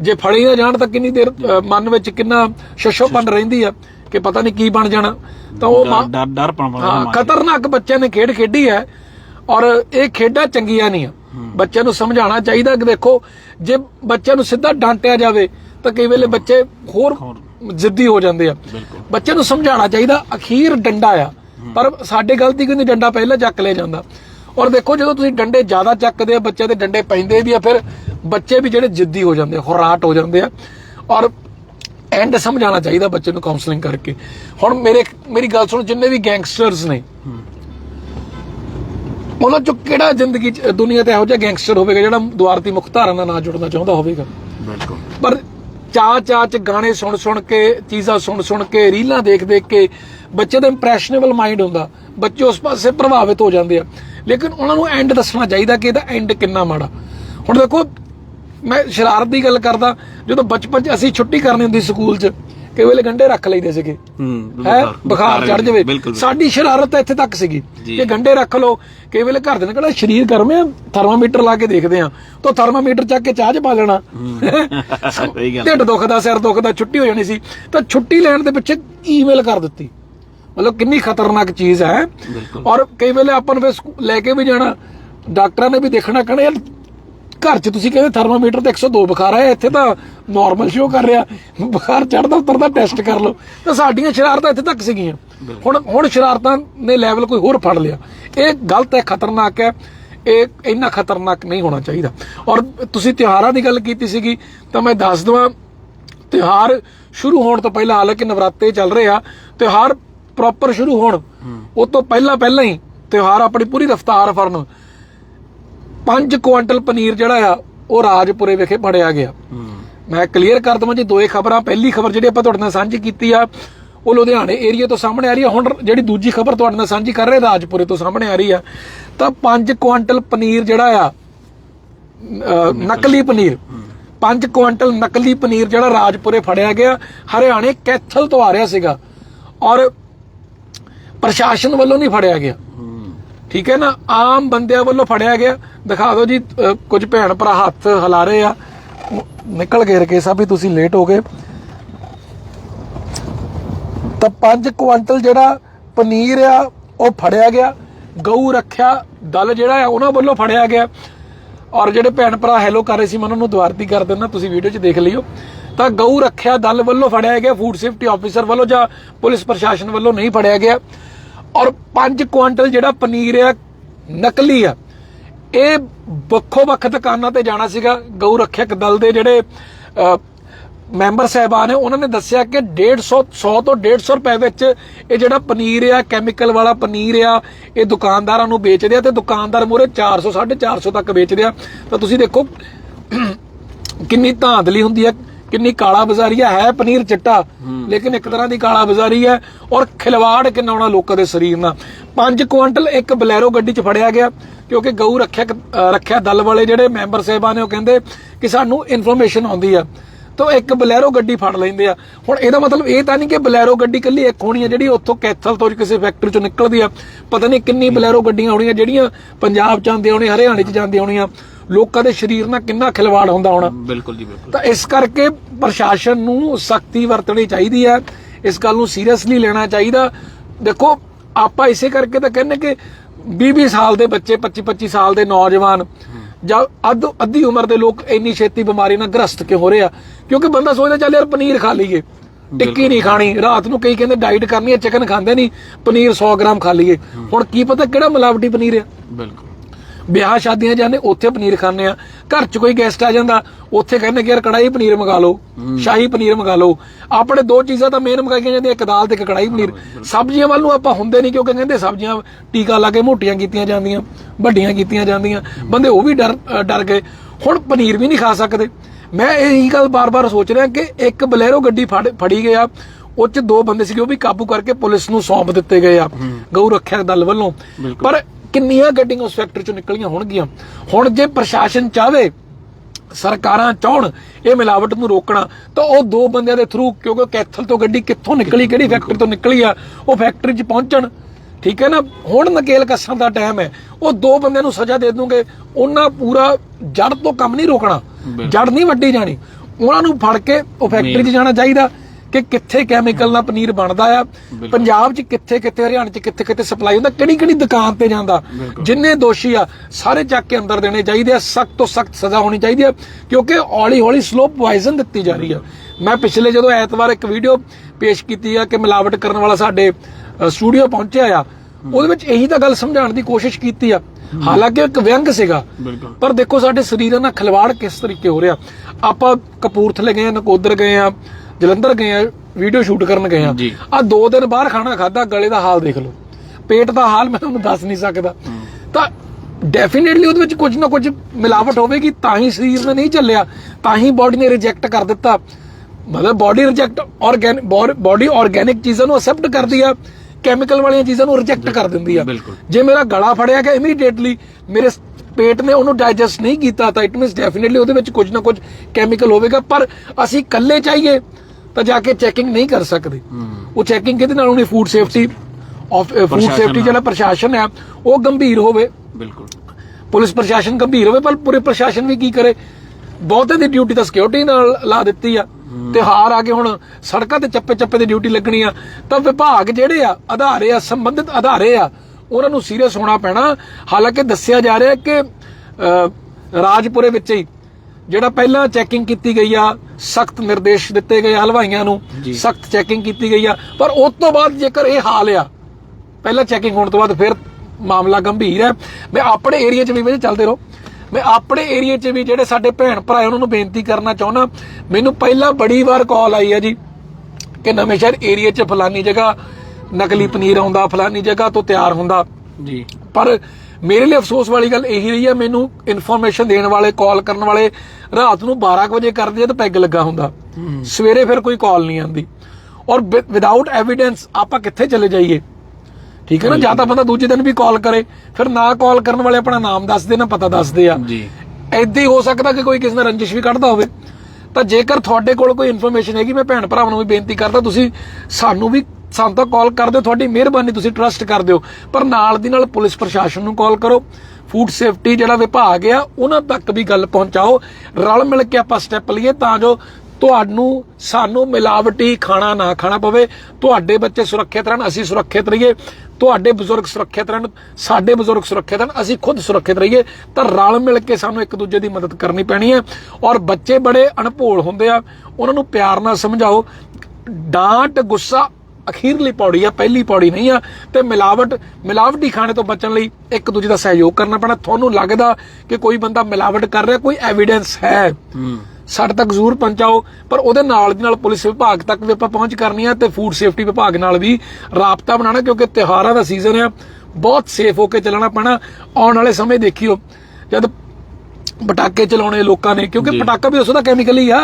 ਜੇ ਫੜੇ ਨਾ ਜਾਣ ਤਾਂ ਕਿੰਨੀ ਦੇਰ ਮਨ ਵਿੱਚ ਕਿੰਨਾ ਸ਼ਸ਼ੋਪਨ ਰਹਿੰਦੀ ਆ। ਕਿ ਪਤਾ ਨਹੀਂ ਕੀ ਬਣ ਜਾਣਾ। ਤਾਂ ਉਹ ਮਾ- ਡਰ ਡਰ ਪਣ ਹਾਂ ਖਤਰਨਾਕ ਬੱਚਿਆਂ ਨੇ ਖੇਡ ਖੇਡੀ ਹੈ ਔਰ ਇਹ ਖੇਡਾਂ ਚੰਗੀਆਂ ਨਹੀਂ ਆ। ਬੱਚਿਆਂ ਨੂੰ ਸਮਝਾਉਣਾ ਚਾਹੀਦਾ ਕਿ ਦੇਖੋ ਜੇ ਬੱਚਿਆਂ ਨੂੰ ਸਿੱਧਾ ਡਾਂਟਿਆ ਜਾਵੇ ਤਾਂ ਕਈ ਵੇਲੇ ਬੱਚੇ ਹੋਰ ਜ਼ਿੱਦੀ ਹੋ ਜਾਂਦੇ ਆ। ਬਿਲਕੁਲ। ਬੱਚਿਆਂ ਨੂੰ ਸਮਝਾਉਣਾ ਚਾਹੀਦਾ ਅਖੀਰ ਡੰਡਾ ਆ। ਪਰ ਸਾਡੇ ਗਲਤੀ ਕਿਉਂਕਿ ਡੰਡਾ ਪਹਿਲਾਂ ਚੱਕ ਲਿਆ ਜਾਂਦਾ। ਔਰ ਦੇਖੋ ਜਦੋਂ ਤੁਸੀਂ ਡੰਡੇ ਜ਼ਿਆਦਾ ਚੱਕਦੇ ਆ ਬੱਚਿਆਂ ਦੇ ਡੰਡੇ ਪੈਂਦੇ ਵੀ ਆ ਫਿਰ ਬੱਚੇ ਵੀ ਜਿਹੜੇ ਜਿੱਦੀ ਹੋ ਜਾਂਦੇ ਆ ਹੁਰਾਟ ਹੋ ਜਾਂਦੇ ਆ। ਔਰ ਐਂਡ ਸਮਝਾਉਣਾ ਚਾਹੀਦਾ ਬੱਚੇ ਨੂੰ ਕਾਉਂਸਲਿੰਗ ਕਰਕੇ। ਹੁਣ ਮੇਰੇ ਮੇਰੀ ਗੱਲ ਸੁਣੋ ਜਿੰਨੇ ਵੀ ਗੈਂਗਸਟਰਸ ਨੇ ਉਹਨਾਂ ਚੋਂ ਕਿਹੜਾ ਜ਼ਿੰਦਗੀ ਚ ਦੁਨੀਆ ਤੇ ਇਹੋ ਜਿਹਾ ਗੈਂਗਸਟਰ ਹੋਵੇਗਾ ਜਿਹੜਾ ਦੁਆਰਤੀ ਮੁੱਖ ਧਾਰਾ ਨਾਲ ਨਾ ਜੁੜਨਾ ਚਾਹੁੰਦਾ ਹੋਵੇਗਾ? ਬਿਲਕੁਲ। ਪਰ ਚਾਹ ਚਾਹ ਚ ਗਾਣੇ ਸੁਣ ਸੁਣ ਕੇ ਚੀਜ਼ਾਂ ਸੁਣ ਸੁਣ ਕੇ ਰੀਲਾਂ ਦੇਖ ਦੇਖ ਕੇ ਬੱਚੇ ਦਾ ਇੰਪ੍ਰੈਸ਼ਨੇਬਲ ਮਾਈਂਡ ਹੁੰਦਾ। ਬੱਚੇ ਉਸ ਪਾਸੇ ਪ੍ਰਭਾਵਿਤ ਹੋ ਜਾਂਦੇ ਆ। ਲੇਕਿਨ ਉਹਨਾਂ ਨੂੰ ਐਂਡ ਦੱਸਣਾ ਚਾਹੀਦਾ ਕਿ ਇਹਦਾ ਐਂਡ ਕਿੰਨਾ ਮਾੜਾ। ਹੁਣ ਦੇਖੋ ਮੈਂ ਸ਼ਰਾਰਤ ਦੀ ਗੱਲ ਕਰਦਾ ਜਦੋਂ ਬਚਪਨ 'ਚ ਅਸੀਂ ਛੁੱਟੀ ਕਰਨੀ ਹੁੰਦੀ ਸਕੂਲ 'ਚ ਕਈ ਵੇਲੇ ਗੰਡੇ ਰੱਖ ਲਈਦੇ ਸੀਗੇ। ਹੂੰ ਹੈ? ਬੁਖਾਰ ਚੜ ਜਾਵੇ। ਸਾਡੀ ਸ਼ਰਾਰਤ ਤਾਂ ਇੱਥੇ ਤੱਕ ਸੀਗੀ। ਕਿ ਗੰਡੇ ਰੱਖ ਲਓ। ਕਈ ਵੇਲੇ ਘਰ ਦੇ ਨੇ ਕਿਹੜਾ ਸਰੀਰ ਗਰਮ ਹੈ ਥਰਮਾਮੀਟਰ ਲਾ ਕੇ ਦੇਖਦੇ ਆ ਤਾਂ ਥਰਮਾਮੀਟਰ ਚੱਕ ਕੇ ਚਾਹ 'ਚ ਪਾ ਲੈਣਾ। ਢਿੱਡ ਦੁਖਦਾ ਸਿਰ ਦੁਖਦਾ ਛੁੱਟੀ ਹੋ ਜਾਣੀ ਸੀ। ਤਾਂ ਛੁੱਟੀ ਲੈਣ ਦੇ ਪਿੱਛੇ ਈਮੇਲ ਕਰ ਦਿੱਤੀ। ਮਤਲਬ ਕਿੰਨੀ ਖਤਰਨਾਕ ਚੀਜ਼ ਹੈ। ਔਰ ਕਈ ਵੇਲੇ ਆਪਾਂ ਨੂੰ ਲੈ ਕੇ ਵੀ ਜਾਣਾ। ਡਾਕਟਰਾਂ ਨੇ ਵੀ ਦੇਖਣਾ ਕਹਿਣਾ ਯਾਰ ਘਰ 'ਚ ਤੁਸੀਂ ਕਹਿੰਦੇ ਥਰਮਾਮੀਟਰ ਤੇ 102 ਬੁਖਾਰ ਆਇਆ ਇੱਥੇ ਤਾਂ ਨਾਰਮਲ ਸ਼ੋ ਕਰ ਰਿਹਾ। ਬੁਖਾਰ ਚੜਦਾ ਉਤਰਦਾ ਟੈਸਟ ਕਰ ਲਓ। ਤਾਂ ਸਾਡੀਆਂ ਸ਼ਰਾਰਤਾਂ ਇੱਥੇ ਤੱਕ ਸੀਗੀਆਂ। ਹੁਣ ਹੁਣ ਸ਼ਰਾਰਤਾਂ ਨੇ ਲੈਵਲ ਕੋਈ ਹੋਰ ਫੜ ਲਿਆ। ਇਹ ਗਲਤ ਹੈ ਖਤਰਨਾਕ ਹੈ। ਇਹ ਇੰਨਾ ਖਤਰਨਾਕ ਨਹੀਂ ਹੋਣਾ ਚਾਹੀਦਾ। ਔਰ ਤੁਸੀਂ ਤਿਉਹਾਰਾਂ ਦੀ ਗੱਲ ਕੀਤੀ ਸੀਗੀ ਤਾਂ ਮੈਂ ਦੱਸ ਦਵਾਂ ਤਿਉਹਾਰ ਸ਼ੁਰੂ ਹੋਣ ਤੋਂ ਪਹਿਲਾਂ ਹਾਲਾਂਕਿ ਨਵਰਾਤੇ ਚੱਲ ਰਹੇ ਆ ਤਿਉਹਾਰ ਪ੍ਰੋਪਰ ਸ਼ੁਰੂ ਹੋਣ ਉਹ ਤੋਂ ਪਹਿਲਾਂ ਪਹਿਲਾਂ ਹੀ ਤਿਉਹਾਰ ਆਪਣੀ ਪੂਰੀ ਰਫ਼ਤਾਰ ਫੜਨ। 5 ਕੁਆਂਟਲ ਪਨੀਰ ਜਿਹੜਾ ਆ, ਉਹ ਰਾਜਪੁਰੇ ਵਿਖੇ ਫੜਿਆ ਗਿਆ। ਮੈਂ ਕਲੀਅਰ ਕਰ ਦਵਾਂ ਜੀ, ਦੋਏ ਖਬਰਾਂ, ਪਹਿਲੀ ਖਬਰ ਜਿਹੜੀ ਆਪਾਂ ਤੁਹਾਡੇ ਨਾਲ ਸਾਂਝੀ ਕੀਤੀ ਆ, ਉਹ ਲੁਧਿਆਣੇ ਏਰੀਆ ਤੋਂ ਸਾਹਮਣੇ ਆ ਰਹੀ ਆ। ਹੁਣ ਜਿਹੜੀ ਦੂਜੀ ਖਬਰ ਤੁਹਾਡੇ ਨਾਲ ਸਾਂਝੀ ਕਰ ਰਹੇ ਰਾਜਪੁਰੇ ਤੋਂ ਸਾਹਮਣੇ ਆ ਰਹੀ ਆ, ਤਾਂ 5 ਕੁਆਂਟਲ ਪਨੀਰ ਜਿਹੜਾ ਆ ਨਕਲੀ ਪਨੀਰ। 5 ਕੁਆਂਟਲ ਨਕਲੀ ਪਨੀਰ ਜਿਹੜਾ ਰਾਜਪੁਰੇ ਫੜਿਆ ਗਿਆ, ਹਰਿਆਣੇ ਕੈਥਲ ਤੋਂ ਆ ਰਿਹਾ ਸੀਗਾ, ਔਰ ਪ੍ਰਸ਼ਾਸਨ ਵੱਲੋਂ ਨਹੀਂ ਫੜਿਆ ਗਿਆ। ਠੀਕ ਹੈ ਨਾ? ਆਮ ਬੰਦਿਆਂ ਵੱਲੋਂ ਫੜਿਆ ਗਿਆ। ਦਿਖਾ ਦਿਓ ਜੀ ਕੁਝ ਭੈਣ ਭਰਾ ਹੱਥ ਹਿਲਾ ਰਹੇ ਆ। ਨਿਕਲ ਗਏ ਰਕੇਸਾ ਵੀ ਤੁਸੀਂ ਲੇਟ ਹੋ ਗਏ। ਤਾਂ 5 ਕੁਆਂਟਲ ਜਿਹੜਾ ਪਨੀਰ ਆ, ਉਹ ਫੜਿਆ ਗਿਆ। ਗਊ ਰੱਖਿਆ, ਦਲ ਜਿਹੜਾ ਆ, ਉਹਨਾਂ ਵੱਲੋਂ ਫੜਿਆ ਗਿਆ। ਔਰ ਜਿਹੜੇ ਭੈਣ ਭਰਾ ਹੈਲੋ ਕਰ ਰਹੇ ਸੀ, ਮੈਂ ਉਹਨਾਂ ਨੂੰ ਦੁਆਰਤੀ ਕਰ ਦਿੰਦਾ, ਤੁਸੀਂ ਵੀਡੀਓ 'ਚ ਦੇਖ ਲਿਓ। ਤਾਂ ਗਊ ਰੱਖਿਆ, ਦਲ ਵੱਲੋਂ ਫੜਿਆ ਗਿਆ ਫੂਡ ਸੇਫਟੀ ਆਫੀਸਰ ਵੱਲੋਂ ਜਾਂ ਪੁਲਿਸ ਪ੍ਰਸ਼ਾਸਨ ਵੱਲੋਂ ਨਹੀਂ ਫੜਿਆ ਗਿਆ। ਔਰ 5 ਕੁਆਂਟਲ ਜਿਹੜਾ ਪਨੀਰ ਆ, ਨਕਲੀ ਆ। ਇਹ ਵੱਖੋ ਵੱਖ ਦੁਕਾਨਾਂ ਤੇ ਜਾਣਾ ਸੀਗਾ। ਗਊ ਰੱਖਿਅਕ ਦਲ ਦੇ ਜਿਹੜੇ ਮੈਂਬਰ ਸਾਹਿਬਾਨ ਨੇ ਉਹਨਾਂ ਨੇ ਦੱਸਿਆ ਕਿ 150 100 ਤੋਂ 150 ਰੁਪਏ ਵਿੱਚ ਇਹ ਜਿਹੜਾ ਪਨੀਰ ਆ ਕੈਮੀਕਲ ਵਾਲਾ ਪਨੀਰ ਆ ਇਹ ਦੁਕਾਨਦਾਰਾਂ ਨੂੰ ਵੇਚਦੇ ਆ ਤੇ ਦੁਕਾਨਦਾਰ ਮੂਰੇ 400 450 ਤੱਕ ਵੇਚਦੇ ਆ। ਤਾਂ ਤੁਸੀਂ ਦੇਖੋ ਕਿੰਨੀ ਧਾਂਦਲੀ ਹੁੰਦੀ ਹੈ ਕਿੰਨੀ ਕਾਲਾ ਬਾਜ਼ਾਰੀਆ ਹੈ ਪਨੀਰ ਚਿੱਟਾ ਲੇਕਿਨ ਇੱਕ ਤਰ੍ਹਾਂ ਦੀ ਕਾਲਾ ਬਾਜ਼ਾਰੀ ਹੈ ਔਰ ਖਿਲਵਾੜ ਕਿੰਨਾ ਹੋਣਾ ਲੋਕਾਂ ਦੇ ਸਰੀਰ ਨਾਲ। 5 ਕੁਇੰਟਲ ਇੱਕ ਬਲੈਰੋ ਗੱਡੀ 'ਚ ਫੜਿਆ ਗਿਆ। ਕਿਉਂਕਿ ਗਊ ਰੱਖਿਆ ਰੱਖਿਆ ਦਲ ਵਾਲੇ ਜਿਹੜੇ ਮੈਂਬਰ ਸਾਹਿਬਾਨ ਨੇ ਉਹ ਕਹਿੰਦੇ ਕਿ ਸਾਨੂੰ ਇਨਫੋਰਮੇਸ਼ਨ ਆਉਂਦੀ ਆ। ਤਾਂ ਇੱਕ ਬਲੈਰੋ ਗੱਡੀ ਫੜ ਲੈਂਦੇ ਆ। ਹੁਣ ਇਹਦਾ ਮਤਲਬ ਇਹ ਤਾਂ ਨਹੀਂ ਕਿ ਬਲੈਰੋ ਗੱਡੀ ਕੱਲੀ ਇੱਕ ਹੋਣੀ ਆ ਜਿਹੜੀ ਉੱਥੋਂ ਕੈਥਲ ਤੋਂ ਕਿਸੇ ਫੈਕਟਰੀ ਚੋਂ ਨਿਕਲਦੀ ਆ। ਪਤਾ ਨਹੀਂ ਕਿੰਨੀ ਬਲੈਰੋ ਗੱਡੀਆਂ ਹੋਣੀਆਂ ਜਿਹੜੀਆਂ ਪੰਜਾਬ ਚ ਆਉਂਦੀਆਂ ਹੋਣੀਆਂ ਹਰਿਆਣੇ ਚ ਜਾਂਦੀਆਂ ਹੋਣੀਆਂ। ਲੋਕਾਂ ਦੇ ਸਰੀਰ ਨਾਲ ਕਿੰਨਾ ਖਿਲਵਾੜ ਹੁੰਦਾ ਹੋਣਾ। ਬਿਲਕੁਲ ਜੀ ਬਿਲਕੁਲ। ਤਾਂ ਇਸ ਕਰਕੇ ਪ੍ਰਸ਼ਾਸਨ ਨੂੰ ਸਖਤੀ ਵਰਤਣੀ ਚਾਹੀਦੀ ਹੈ ਇਸ ਗੱਲ ਨੂੰ ਸੀਰੀਅਸਲੀ ਲੈਣਾ ਚਾਹੀਦਾ। ਦੇਖੋ ਆਪਾਂ ਇਸੇ ਕਰਕੇ ਤਾਂ ਕਹਿੰਦੇ ਕਿ 20-20 ਸਾਲ ਦੇ ਬੱਚੇ 25-25 ਸਾਲ ਦੇ ਨੌਜਵਾਨ ਜਾਂ ਅੱਧ ਅੱਧੀ ਉਮਰ ਦੇ ਲੋਕ ਇੰਨੀ ਛੇਤੀ ਬਿਮਾਰੀ ਨਾਲ ਗ੍ਰਸਤ ਕਿਉਂ ਹੋ ਰਹੇ ਆ? ਕਿਉਂਕਿ ਬੰਦਾ ਸੋਚਦਾ ਚੱਲ ਯਾਰ ਪਨੀਰ ਖਾ ਲਈਏ। ਟਿੱਕੀ ਨਹੀਂ ਖਾਣੀ। ਰਾਤ ਨੂੰ ਕਈ ਕਹਿੰਦੇ ਡਾਈਟ ਕਰਨੀ ਹੈ ਚਿਕਨ ਖਾਂਦੇ ਨਹੀਂ ਪਨੀਰ 100 ਗ੍ਰਾਮ ਖਾ ਲਈਏ। ਹੁਣ ਕੀ ਪਤਾ ਕਿਹੜਾ ਮਿਲਾਵਟੀ ਪਨੀਰ ਆ? ਬਿਲਕੁਲ। ਵਿਆਹ ਸ਼ਾਦੀਆਂ ਜਾਂਦੇ ਉੱਥੇ ਪਨੀਰ ਖਾਂਦੇ ਆ। ਘਰ 'ਚ ਕੋਈ ਗੈਸਟ ਆ ਜਾਂਦਾ ਉੱਥੇ ਕਹਿੰਦੇ ਕਿ ਯਾਰ ਕੜਾਈ ਪਨੀਰ ਮੰਗਾ ਲਓ ਸ਼ਾਹੀ ਪਨੀਰ ਮੰਗਾ ਲਓ। ਆਪਣੇ ਦੋ ਚੀਜ਼ਾਂ ਤਾਂ ਮੇਨ ਮੰਗਾਈਆਂ ਜਾਂਦੀਆਂ ਇੱਕ ਦਾਲ ਤੇ ਇੱਕ ਕੜਾਈ ਪਨੀਰ। ਸਬਜ਼ੀਆਂ ਵੱਲ ਨੂੰ ਆਪਾਂ ਹੁੰਦੇ ਨਹੀਂ ਕਿਉਂਕਿ ਕਹਿੰਦੇ ਸਬਜ਼ੀਆਂ ਟੀਕਾ ਲਾ ਕੇ ਮੋਟੀਆਂ ਕੀਤੀਆਂ ਜਾਂਦੀਆਂ ਵੱਡੀਆਂ ਕੀਤੀਆਂ ਜਾਂਦੀਆਂ। ਬੰਦੇ ਉਹ ਵੀ ਡਰ ਡਰ ਗਏ। ਹੁਣ ਪਨੀਰ ਵੀ ਨਹੀਂ ਖਾ ਸਕਦੇ। ਮੈਂ ਇਹੀ ਗੱਲ ਬਾਰ-ਬਾਰ ਸੋਚ ਰਿਹਾ ਕਿ ਇੱਕ ਬਲੈਰੋ ਗੱਡੀ ਫੜ- ਫੜੀ ਗਿਆ ਉਹ ਚ ਦੋ ਬੰਦੇ ਸੀਗੇ ਉਹ ਵੀ ਕਾਬੂ ਕਰਕੇ ਪੁਲਿਸ ਨੂੰ ਸੌਂਪ ਦਿੱਤੇ ਗਏ ਆ। ਗਊ ਰੱਖਿਆ ਦਲ ਵੱਲੋਂ। ਪਰ ਕਿੰਨੀਆਂ ਗੱਡੀਆਂ ਉਸ ਫੈਕਟਰੀ ਚੋਂ ਨਿਕਲੀਆਂ ਹੋਣਗੀਆਂ? ਹੁਣ ਜੇ ਪ੍ਰਸ਼ਾਸਨ ਚਾਹਵੇ ਸਰਕਾਰਾਂ ਚਾਹਣ ਇਹ ਮਿਲਾਵਟ ਨੂੰ ਰੋਕਣਾ ਤਾਂ ਉਹ ਦੋ ਬੰਦਿਆਂ ਦੇ ਥਰੂ ਕਿਉਂਕਿ ਕੈਥਲ ਤੋਂ ਗੱਡੀ ਕਿੱਥੋਂ ਨਿਕਲੀ ਕਿਹੜੀ ਫੈਕਟਰੀ ਤੋਂ ਨਿਕਲੀ ਆ ਉਹ ਫੈਕਟਰੀ 'ਚ ਪਹੁੰਚਣ। ਠੀਕ ਹੈ ਨਾ? ਹੁਣ ਨਕੇਲ ਕੱਸਣ ਦਾ ਟਾਈਮ ਹੈ। ਉਹ ਦੋ ਬੰਦਿਆਂ ਨੂੰ ਸਜ਼ਾ ਦੇ ਦੂੰਗੇ। ਉਹਨਾਂ ਪੂਰਾ ਜੜ ਤੋਂ ਕੰਮ ਨਹੀਂ ਰੋਕਣਾ। ਜੜ ਨਹੀਂ ਵੱਡੀ ਜਾਣੀ। ਉਹਨਾਂ ਨੂੰ ਫੜ ਕੇ ਉਹ ਫੈਕਟਰੀ 'ਚ ਜਾਣਾ ਚਾਹੀਦਾ। ਕਿ ਕਿੱਥੇ ਕੈਮੀਕਲ ਨਾਲ ਪਨੀਰ ਬਣਦਾ ਆ ਪੰਜਾਬ 'ਚ ਕਿੱਥੇ ਕਿੱਥੇ ਹਰਿਆਣਾ 'ਚ ਕਿੱਥੇ ਕਿੱਥੇ ਸਪਲਾਈ ਹੁੰਦਾ ਕਿਹੜੀ ਕਿਹੜੀ ਦੁਕਾਨ ਤੇ ਜਾਂਦਾ। ਜਿੰਨੇ ਦੋਸ਼ੀ ਆ ਸਾਰੇ ਚੱਕ ਕੇ ਅੰਦਰ ਦੇਣੇ ਚਾਹੀਦੇ ਆ ਸਖਤ ਤੋਂ ਸਖਤ ਸਜ਼ਾ ਹੋਣੀ ਚਾਹੀਦੀ ਆ ਕਿਉਂਕਿ ਹੌਲੀ ਹੌਲੀ ਸਲੋ ਪੋਇਜ਼ਨ ਦਿੱਤੀ ਜਾ ਰਹੀ ਆ। ਮੈਂ ਪਿਛਲੇ ਜਦੋਂ ਐਤਵਾਰ ਇੱਕ ਵੀਡੀਓ ਪੇਸ਼ ਕੀਤੀ ਆ ਕਿ ਮਿਲਾਵਟ ਕਰਨ ਵਾਲਾ ਸਾਡੇ ਸਟੂਡੀਓ ਪਹੁੰਚਿਆ ਆ ਉਹਦੇ ਵਿੱਚ ਇਹੀ ਤਾਂ ਗੱਲ ਸਮਝਾਉਣ ਦੀ ਕੋਸ਼ਿਸ਼ ਕੀਤੀ ਆ। ਹਾਲਾਂਕਿ ਇੱਕ ਵਿਅੰਗ ਸੀਗਾ ਪਰ ਦੇਖੋ ਸਾਡੇ ਸਰੀਰਾਂ ਨਾਲ ਖਿਲਵਾੜ ਕਿਸ ਤਰੀਕੇ ਹੋ ਰਿਹਾ। ਆਪਾਂ ਕਪੂਰਥਲੇ ਗਏ ਆ ਨਕੋਦਰ ਗਏ ਆ ਜਲੰਧਰ ਗਏ ਆ ਵੀਡੀਓ ਸ਼ੂਟ ਕਰਨ ਗਏ ਆ। ਜੀ। ਆ ਦੋ ਦਿਨ ਬਾਹਰ ਖਾਣਾ ਖਾਦਾ ਗਲੇ ਦਾ ਹਾਲ ਦੇਖ ਲਓ। ਪੇਟ ਦਾ ਹਾਲ ਮੈਂ ਤੁਹਾਨੂੰ ਦੱਸ ਨਹੀਂ ਸਕਦਾ। ਤਾਂ ਡੈਫੀਨਿਟਲੀ ਉਹਦੇ ਵਿੱਚ ਕੁਝ ਨਾ ਕੁਝ ਮਿਲਾਵਟ ਹੋਵੇਗੀ ਤਾਂ ਹੀ ਸਰੀਰ ਨੇ ਨਹੀਂ ਚੱਲਿਆ ਤਾਂ ਹੀ ਬਾਡੀ ਨੇ ਰਿਜੈਕਟ ਕਰ ਦਿੱਤਾ। ਮਤਲਬ body reject organic body organic ਚੀਜ਼ਾਂ ਨੂੰ ਅਸੈਪਟ ਕਰਦੀ ਆ ਕੈਮੀਕਲ ਵਾਲੀਆਂ ਚੀਜ਼ਾਂ ਨੂੰ ਰਿਜੈਕਟ ਕਰ ਦਿੰਦੀ ਆ। ਬਿਲਕੁਲ। ਜੇ ਮੇਰਾ ਗਲਾ ਫੜਿਆ ਗਿਆ ਇਮੀਡੀਏਟਲੀ ਮੇਰੇ ਸ- ਪੇਟ ਨੇ ਉਹਨੂੰ ਡਾਈਜੈਸਟ ਨਹੀਂ ਕੀਤਾ ਤਾਂ ਇਟ ਮੀਨਸ ਡੈਫੀਨਿਟਲੀ ਉਹਦੇ ਵਿੱਚ ਕੁਝ ਨਾ ਕੁਝ ਕੈਮੀਕਲ ਹੋਵੇਗਾ ਪਰ ਅਸੀਂ ਇਕੱਲੇ ਚਾਹੀਏ ਤਾਂ ਜਾ ਕੇ ਚੈਕਿੰਗ ਨਹੀਂ ਕਰ ਸਕਦੇ। ਉਹ ਚੈਕਿੰਗ ਕਿਹਦੇ ਨਾਲ? ਹੋਣੀ food safety of food safety. ਜਿਹੜਾ ਪ੍ਰਸ਼ਾਸਨ ਹੈ ਉਹ ਗੰਭੀਰ ਹੋਵੇ। ਬਿਲਕੁਲ। ਪੁਲਿਸ ਪ੍ਰਸ਼ਾਸਨ ਗੰਭੀਰ ਹੋਵੇ ਪਰ ਪੂਰੇ ਪ੍ਰਸ਼ਾਸਨ ਵੀ ਕੀ ਕਰੇ? ਬਹੁਤੇ ਦੀ ਡਿਊਟੀ ਤਾਂ ਸਿਕਿਉਰਿਟੀ ਨਾਲ ਲਾ ਦਿੱਤੀ ਆ। ਤੇ ਹਾਰ ਆ ਕੇ ਹੁਣ ਸੜਕਾਂ ਤੇ ਚੱਪੇ ਚੱਪੇ ਦੀ ਡਿਊਟੀ ਲੱਗਣੀ ਆ। ਤਾਂ ਵਿਭਾਗ ਜਿਹੜੇ ਆ ਅਧਾਰੇ ਆ ਸੰਬੰਧਿਤ ਅਧਾਰੇ ਆ ਉਹਨਾਂ ਨੂੰ ਸੀਰੀਅਸ ਹੋਣਾ ਪੈਣਾ। ਹਾਲਾਂਕਿ ਦੱਸਿਆ ਜਾ ਰਿਹਾ ਕਿ ਰਾਜਪੁਰੇ ਵਿੱਚ ਹੀ ਜਿਹੜਾ ਪਹਿਲਾਂ ਚੈਕਿੰਗ ਕੀਤੀ ਗਈ ਆ ਸਖਤ ਨਿਰਦੇਸ਼ ਦਿੱਤੇ ਗਏ ਆ ਹਲਵਾਈਆਂ ਨੂੰ ਸਖਤ ਚੈਕਿੰਗ ਕੀਤੀ ਗਈ ਆ। ਪਰ ਉਸ ਤੋਂ ਬਾਅਦ ਜੇਕਰ ਇਹ ਹਾਲ ਆ ਪਹਿਲਾਂ ਚੈਕਿੰਗ ਹੋਣ ਤੋਂ ਬਾਅਦ ਫਿਰ ਮਾਮਲਾ ਗੰਭੀਰ ਹੈ। ਮੈਂ ਆਪਣੇ ਏਰੀਆ 'ਚ ਵੀ ਵਿੱਚ ਚੱਲਦੇ ਰਹੋ। ਮੈਂ ਆਪਣੇ ਏਰੀਆ 'ਚ ਵੀ ਜਿਹੜੇ ਸਾਡੇ ਭੈਣ ਭਰਾ ਉਹਨਾਂ ਨੂੰ ਬੇਨਤੀ ਕਰਨਾ ਚਾਹੁੰਦਾ। ਮੈਨੂੰ ਪਹਿਲਾਂ ਬੜੀ ਵਾਰ ਕਾਲ ਆਈ ਹੈ ਜੀ ਕਿ ਨਵੇਂ ਸ਼ਹਿਰ ਏਰੀਆ 'ਚ ਫਲਾਨੀ ਜਗ੍ਹਾ ਨਕਲੀ ਪਨੀਰ ਆਉਂਦਾ ਫਲਾਨੀ ਜਗ੍ਹਾ ਤੋਂ ਤਿਆਰ ਹੁੰਦਾ। ਜੀ। ਪਰ ਮੇਰੇ ਲਈ ਅਫਸੋਸ ਵਾਲੀ ਗੱਲ ਇਹੀ ਰਹੀ ਹੈ ਮੈਨੂੰ ਇਨਫੋਰਮੇਸ਼ਨ ਦੇਣ ਵਾਲੇ ਕਾਲ ਕਰਨ ਵਾਲੇ ਰਾਤ ਨੂੰ 12 ਕੁ ਵਜੇ ਕਰਦੇ ਆ ਤਾਂ ਪੈਗ ਲੱਗਾ ਹੁੰਦਾ। ਸਵੇਰੇ ਫਿਰ ਕੋਈ ਕਾਲ ਨਹੀਂ ਆਉਂਦੀ। ਔਰ ਵਿਦਆਊਟ ਐਵੀਡੈਂਸ ਆਪਾਂ ਕਿੱਥੇ ਚਲੇ ਜਾਈਏ? ਠੀਕ ਹੈ ਨਾ? ਜਾਂ ਤਾਂ ਬੰਦਾ ਦੂਜੇ ਦਿਨ ਵੀ ਕਾਲ ਕਰੇ ਫਿਰ ਨਾ ਕਾਲ ਕਰਨ ਵਾਲੇ ਆਪਣਾ ਨਾਮ ਦੱਸਦੇ ਨਾ ਪਤਾ ਦੱਸਦੇ ਆ। ਜੀ। ਐਦਾਂ ਹੀ ਹੋ ਸਕਦਾ ਕਿ ਕੋਈ ਕਿਸੇ ਨਾਲ ਰੰਜਿਸ਼ ਵੀ ਕੱਢਦਾ ਹੋਵੇ। ਤਾਂ ਜੇਕਰ ਤੁਹਾਡੇ ਕੋਲ ਕੋਈ ਇਨਫੋਰਮੇਸ਼ਨ ਹੈਗੀ ਮੈਂ ਭੈਣ ਭਰਾਵਾਂ ਨੂੰ ਵੀ ਬੇਨਤੀ ਕਰਦਾ ਤੁਸੀਂ ਸਾਨੂੰ ਵੀ ਸਾਨੂੰ ਤਾਂ ਕਾਲ ਕਰ ਦਿਓ, ਤੁਹਾਡੀ ਮਿਹਰਬਾਨੀ, ਤੁਸੀਂ ਟਰਸਟ ਕਰ ਦਿਓ। ਪਰ ਨਾਲ ਦੀ ਨਾਲ ਪੁਲਿਸ ਪ੍ਰਸ਼ਾਸਨ ਨੂੰ ਕਾਲ ਕਰੋ। ਫੂਡ ਸੇਫਟੀ ਜਿਹੜਾ ਵਿਭਾਗ ਆ, ਉਹਨਾਂ ਤੱਕ ਵੀ ਗੱਲ ਪਹੁੰਚਾਓ। ਰਲ ਮਿਲ ਕੇ ਆਪਾਂ ਸਟੈਪ ਲਈਏ ਤਾਂ ਜੋ ਤੁਹਾਨੂੰ, ਸਾਨੂੰ ਮਿਲਾਵਟੀ ਖਾਣਾ ਨਾ ਖਾਣਾ ਪਵੇ। ਤੁਹਾਡੇ ਬੱਚੇ ਸੁਰੱਖਿਅਤ ਰਹਿਣ, ਅਸੀਂ ਸੁਰੱਖਿਅਤ ਰਹੀਏ। ਤੁਹਾਡੇ ਬਜ਼ੁਰਗ ਸੁਰੱਖਿਅਤ ਰਹਿਣ, ਸਾਡੇ ਬਜ਼ੁਰਗ ਸੁਰੱਖਿਅਤ ਰਹਿਣ, ਅਸੀਂ ਖੁਦ ਸੁਰੱਖਿਅਤ ਰਹੀਏ। ਤਾਂ ਰਲ ਮਿਲ ਕੇ ਸਾਨੂੰ ਇੱਕ ਦੂਜੇ ਦੀ ਮਦਦ ਕਰਨੀ ਪੈਣੀ ਹੈ। ਔਰ ਬੱਚੇ ਬੜੇ ਅਣਭੋਲ ਹੁੰਦੇ ਆ। ਉਹਨਾਂ ਨੂੰ ਪਿਆਰ ਨਾਲ ਸਮਝਾਓ। ਡਾਂਟ, ਗੁੱਸਾ ਅਖੀਰਲੀ ਪੌੜੀ ਆ ਪਹਿਲੀ ਪੌੜੀ ਨਹੀਂ ਆ ਤੇ ਮਿਲਾਵਟ ਮਿਲਾਵਟੀ ਖਾਣੇ ਤੋਂ ਬਚਣ ਲਈ ਇੱਕ ਦੂਜੇ ਦਾ ਸਹਿਯੋਗ ਕਰਨਾ ਪੈਣਾ। ਤੁਹਾਨੂੰ ਲੱਗਦਾ ਕਿ ਕੋਈ ਬੰਦਾ ਮਿਲਾਵਟ ਕਰ ਰਿਹਾ ਕੋਈ ਐਵੀਡੈਂਸ ਹੈ। ਸਾਡੇ ਤੱਕ ਜ਼ਰੂਰ ਪਹੁੰਚਾਓ ਪਰ ਉਹਦੇ ਨਾਲ ਦੀ ਨਾਲ ਪੁਲਿਸ ਵਿਭਾਗ ਤੱਕ ਵੀ ਆਪਾਂ ਪਹੁੰਚ ਕਰਨੀ ਆ ਤੇ ਫੂਡ ਸੇਫਟੀ ਵਿਭਾਗ ਨਾਲ ਵੀ ਰਾਬਤਾ ਬਣਾਉਣਾ ਕਿਉਂਕਿ ਤਿਉਹਾਰਾਂ ਦਾ ਸੀਜ਼ਨ ਆ। ਬਹੁਤ ਸੇਫ ਹੋ ਕੇ ਚੱਲਣਾ ਪੈਣਾ। ਆਉਣ ਵਾਲੇ ਸਮੇਂ ਦੇਖਿਓ ਜਦ ਪਟਾਕੇ ਚਲਾਉਣੇ ਲੋਕਾਂ ਨੇ ਕਿਉਂਕਿ। ਪਟਾਕਾ ਵੀ ਉਸ ਦਾ ਕੈਮੀਕਲ ਹੀ ਆ।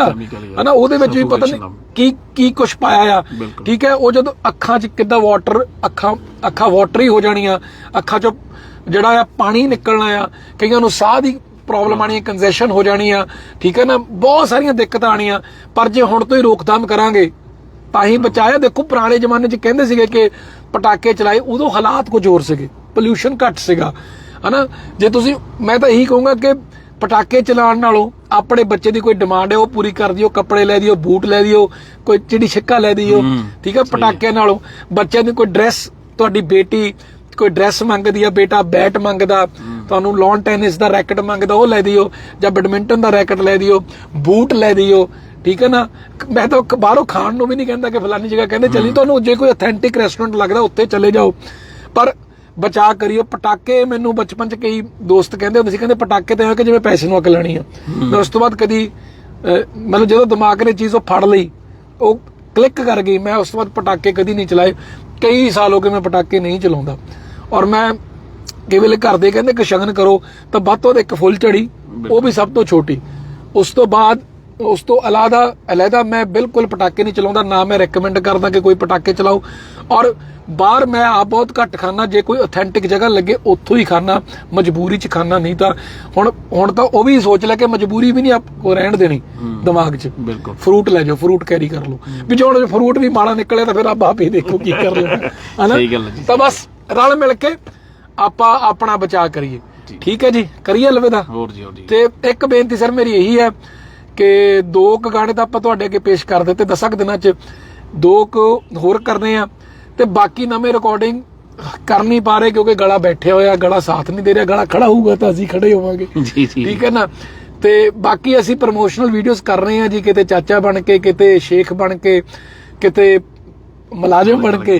ਹਨਾ ਉਹਦੇ ਵਿੱਚ ਵੀ ਪਤਾ ਨਹੀਂ ਕੀ ਕੀ ਕੁਝ ਪਾਇਆ ਆ। ਠੀਕ ਹੈ ਉਹ ਜਦੋਂ ਅੱਖਾਂ 'ਚ ਕਿੱਦਾਂ ਵਾਟਰ ਅੱਖਾਂ ਅੱਖਾਂ ਵਾਟਰੀ ਹੋ ਜਾਣੀਆਂ ਅੱਖਾਂ 'ਚੋਂ ਜਿਹੜਾ ਆ ਪਾਣੀ ਨਿਕਲਣਾ ਆ ਕਈਆਂ ਨੂੰ ਸਾਹ ਦੀ ਪ੍ਰੋਬਲਮ ਆਣੀ ਹੈ ਕੰਜੈਸ਼ਨ ਹੋ ਜਾਣੀ ਆ ਠੀਕ ਹੈ ਨਾ ਬਹੁਤ ਸਾਰੀਆਂ ਦਿੱਕਤਾਂ ਆਣੀਆਂ ਪਰ ਜੇ ਹੁਣ ਤੋਂ ਹੀ ਰੋਕਥਾਮ ਕਰਾਂਗੇ ਤਾਂ ਹੀ ਬਚਾਇਆ ਦੇਖੋ ਪੁਰਾਣੇ ਜ਼ਮਾਨੇ 'ਚ ਕਹਿੰਦੇ ਸੀਗੇ ਕਿ ਪਟਾਕੇ ਚਲਾਏ ਉਦੋਂ ਹਾਲਾਤ ਕੁਝ ਹੋਰ ਸੀਗੇ ਪੋਲਿਊਸ਼ਨ ਘੱਟ ਸੀਗਾ ਹਨਾ ਜੇ ਤੁਸੀਂ ਮੈਂ ਤਾਂ ਇਹੀ ਕਹੂੰਗਾ ਕਿ ਪਟਾਕੇ ਚਲਾਉਣ ਨਾਲੋਂ ਆਪਣੇ ਬੱਚੇ ਦੀ ਕੋਈ ਡਿਮਾਂਡ ਹੈ ਉਹ ਪੂਰੀ ਕਰ ਦਿਓ ਕੱਪੜੇ ਲੈ ਦਿਓ ਬੂਟ ਲੈ ਦਿਓ ਕੋਈ ਚਿੜੀ ਛਿੱਕਾ ਲੈ ਦਿਓ ਠੀਕ ਹੈ। ਪਟਾਕਿਆਂ ਨਾਲੋਂ। ਬੱਚਿਆਂ ਦੀ ਕੋਈ ਡਰੈਸ ਤੁਹਾਡੀ ਬੇਟੀ ਕੋਈ ਡਰੈਸ ਮੰਗਦੀ ਆ ਬੇਟਾ ਬੈਟ ਮੰਗਦਾ ਤੁਹਾਨੂੰ ਲੌਨ ਟੈਨਿਸ ਦਾ ਰੈਕਟ ਮੰਗਦਾ ਉਹ ਲੈ ਦਿਓ ਜਾਂ ਬੈਡਮਿੰਟਨ ਦਾ ਰੈਕਟ ਲੈ ਦਿਓ ਬੂਟ ਲੈ ਦਿਓ ਠੀਕ ਹੈ ਨਾ? ਮੈਂ ਤਾਂ ਬਾਹਰੋਂ ਖਾਣ ਨੂੰ ਵੀ ਨਹੀਂ ਕਹਿੰਦਾ ਕਿ ਫਲਾਨੀ ਜਗ੍ਹਾ ਕਹਿੰਦੇ ਚੱਲੀ ਤੁਹਾਨੂੰ ਜੇ ਕੋਈ ਅਥੈਂਟਿਕ ਰੈਸਟੋਰੈਂਟ ਲੱਗਦਾ ਉੱਥੇ ਚਲੇ ਜਾਓ। ਪਰ ਬਚਾ ਕਰਿਓ। ਪਟਾਕੇ ਮੈਨੂੰ ਬਚਪਨ ਚ ਕਈ ਦੋਸਤ ਕਹਿੰਦੇ ਹੁੰਦੇ ਸੀ ਕਹਿੰਦੇ ਪਟਾਕੇ ਤੇ ਐਵੇਂ ਕਿ ਜਿਵੇਂ ਪੈਸੇ ਨੂੰ ਅੱਗ ਲੈਣੀ ਆ। ਮੈਂ ਉਸ ਤੋਂ ਬਾਅਦ ਕਦੀ ਮਤਲਬ ਜਦੋਂ ਦਿਮਾਗ ਨੇ ਚੀਜ਼ ਉਹ ਫੜ ਲਈ ਉਹ ਕਲਿੱਕ ਕਰ ਗਈ ਮੈਂ ਉਸ ਤੋਂ ਬਾਅਦ ਪਟਾਕੇ ਕਦੀ ਨਹੀਂ ਚਲਾਏ। ਕਈ ਸਾਲ ਹੋ ਗਏ ਮੈਂ ਪਟਾਕੇ ਨਹੀਂ ਚਲਾਉਂਦਾ। ਔਰ ਮੈਂ ਕਈ ਵੇਲੇ ਘਰ ਦੇ ਕਹਿੰਦੇ ਕਿ ਸ਼ਗਨ ਕਰੋ ਤਾਂ ਵੱਧ ਤੋਂ ਵੱਧ ਇੱਕ ਫੁੱਲ ਝੜੀ ਉਹ ਵੀ ਸਭ ਤੋਂ ਛੋਟੀ। ਉਸ ਤੋਂ ਬਾਅਦ ਉਸ ਤੋਂ ਅਲਾਦਾ ਅਲੱਗਾ ਮੈਂ ਬਿਲਕੁਲ ਪਟਾਕੇ ਨਹੀਂ ਚਲਾਉਂਦਾ ਨਾ ਮੈਂ ਰეკਮੈਂਡ ਕਰਦਾ ਕਿ ਕੋਈ ਪਟਾਕੇ ਚਲਾਓ। ਔਰ ਬਾਹਰ ਮੈਂ ਆਪ ਬਹੁਤ ਘੱਟ ਖਾਣਾ ਜੇ ਕੋਈ ਅਥੈਂਟਿਕ ਜਗ੍ਹਾ ਲੱਗੇ ਉੱਥੋਂ ਹੀ ਖਾਣਾ ਮਜਬੂਰੀ 'ਚ ਖਾਣਾ ਨਹੀਂ ਤਾਂ। ਹੁਣ ਹੁਣ ਤਾਂ ਉਹ ਵੀ ਸੋਚ ਲੈ ਕਿ ਮਜਬੂਰੀ ਵੀ ਨਹੀਂ ਆਪ ਕੋ ਰਹਿਣ ਦੇਣੀ ਦਿਮਾਗ 'ਚ। ਬਿਲਕੁਲ। ਫਰੂਟ ਲੈ ਜਾਓ ਫਰੂਟ ਕੈਰੀ ਕਰ ਲਓ। ਵੀ ਜੇ ਹੁਣ ਫਰੂਟ ਵੀ ਮਾੜਾ ਨਿਕਲੇ ਤਾਂ ਫਿਰ ਆਪ ਆਪ ਹੀ ਦੇਖੋ ਕੀ ਕਰ ਹੋ ਹਨਾ? ਸਹੀ ਗੱਲ ਜੀ। ਤਾਂ ਬਸ ਰਲ ਮਿਲ ਕੇ ਆਪਾਂ ਆਪਣਾ ਬਚਾਅ ਕਰੀਏ। ਠੀਕ ਹੈ ਜੀ? ਕਰੀਏ ਲਵੇਦਾ ਹੋਰ ਜੀ ਹੋਰ ਜੀ। ਤੇ ਇੱਕ ਬੇਨਤੀ ਸਰ ਮੇਰੀ ਇਹੀ ਹੈ ਕਿ ਦੋ ਕੁ ਗਾਣੇ ਤਾਂ ਆਪਾਂ ਤੁਹਾਡੇ ਅੱਗੇ ਪੇਸ਼ ਕਰ ਦਿੱਤੇ ਦਸਾਂ ਕੁ ਦਿਨਾਂ 'ਚ ਦੋ ਕੁ ਹੋਰ ਕਰਨੇ ਆ। ਤੇ ਬਾਕੀ ਨਵੇਂ ਰਿਕਾਰਡਿੰਗ ਕਰ ਨਹੀਂ ਪਾ ਰਹੇ ਕਿਉਂਕਿ ਗਲਾ ਬੈਠੇ ਹੋਇਆ ਗਲਾ ਸਾਥ ਨਹੀਂ ਦੇ ਰਿਹਾ ਗਲਾ ਖੜਾ ਹੋਊਗਾ ਤਾਂ ਅਸੀਂ ਖੜੇ ਹੋਵਾਂਗੇ। ਜੀ ਜੀ। ਠੀਕ ਹੈ ਨਾ? ਤੇ ਬਾਕੀ ਅਸੀਂ ਪ੍ਰੋਮੋਸ਼ਨਲ ਵੀਡੀਓਜ਼ ਕਰ ਰਹੇ ਹਾਂ ਜੀ ਕਿਤੇ ਚਾਚਾ ਬਣ ਕੇ ਕਿਤੇ ਸ਼ੇਖ ਬਣ ਕੇ ਕਿਤੇ ਮੁਲਾਜ਼ਮ ਬਣ ਕੇ।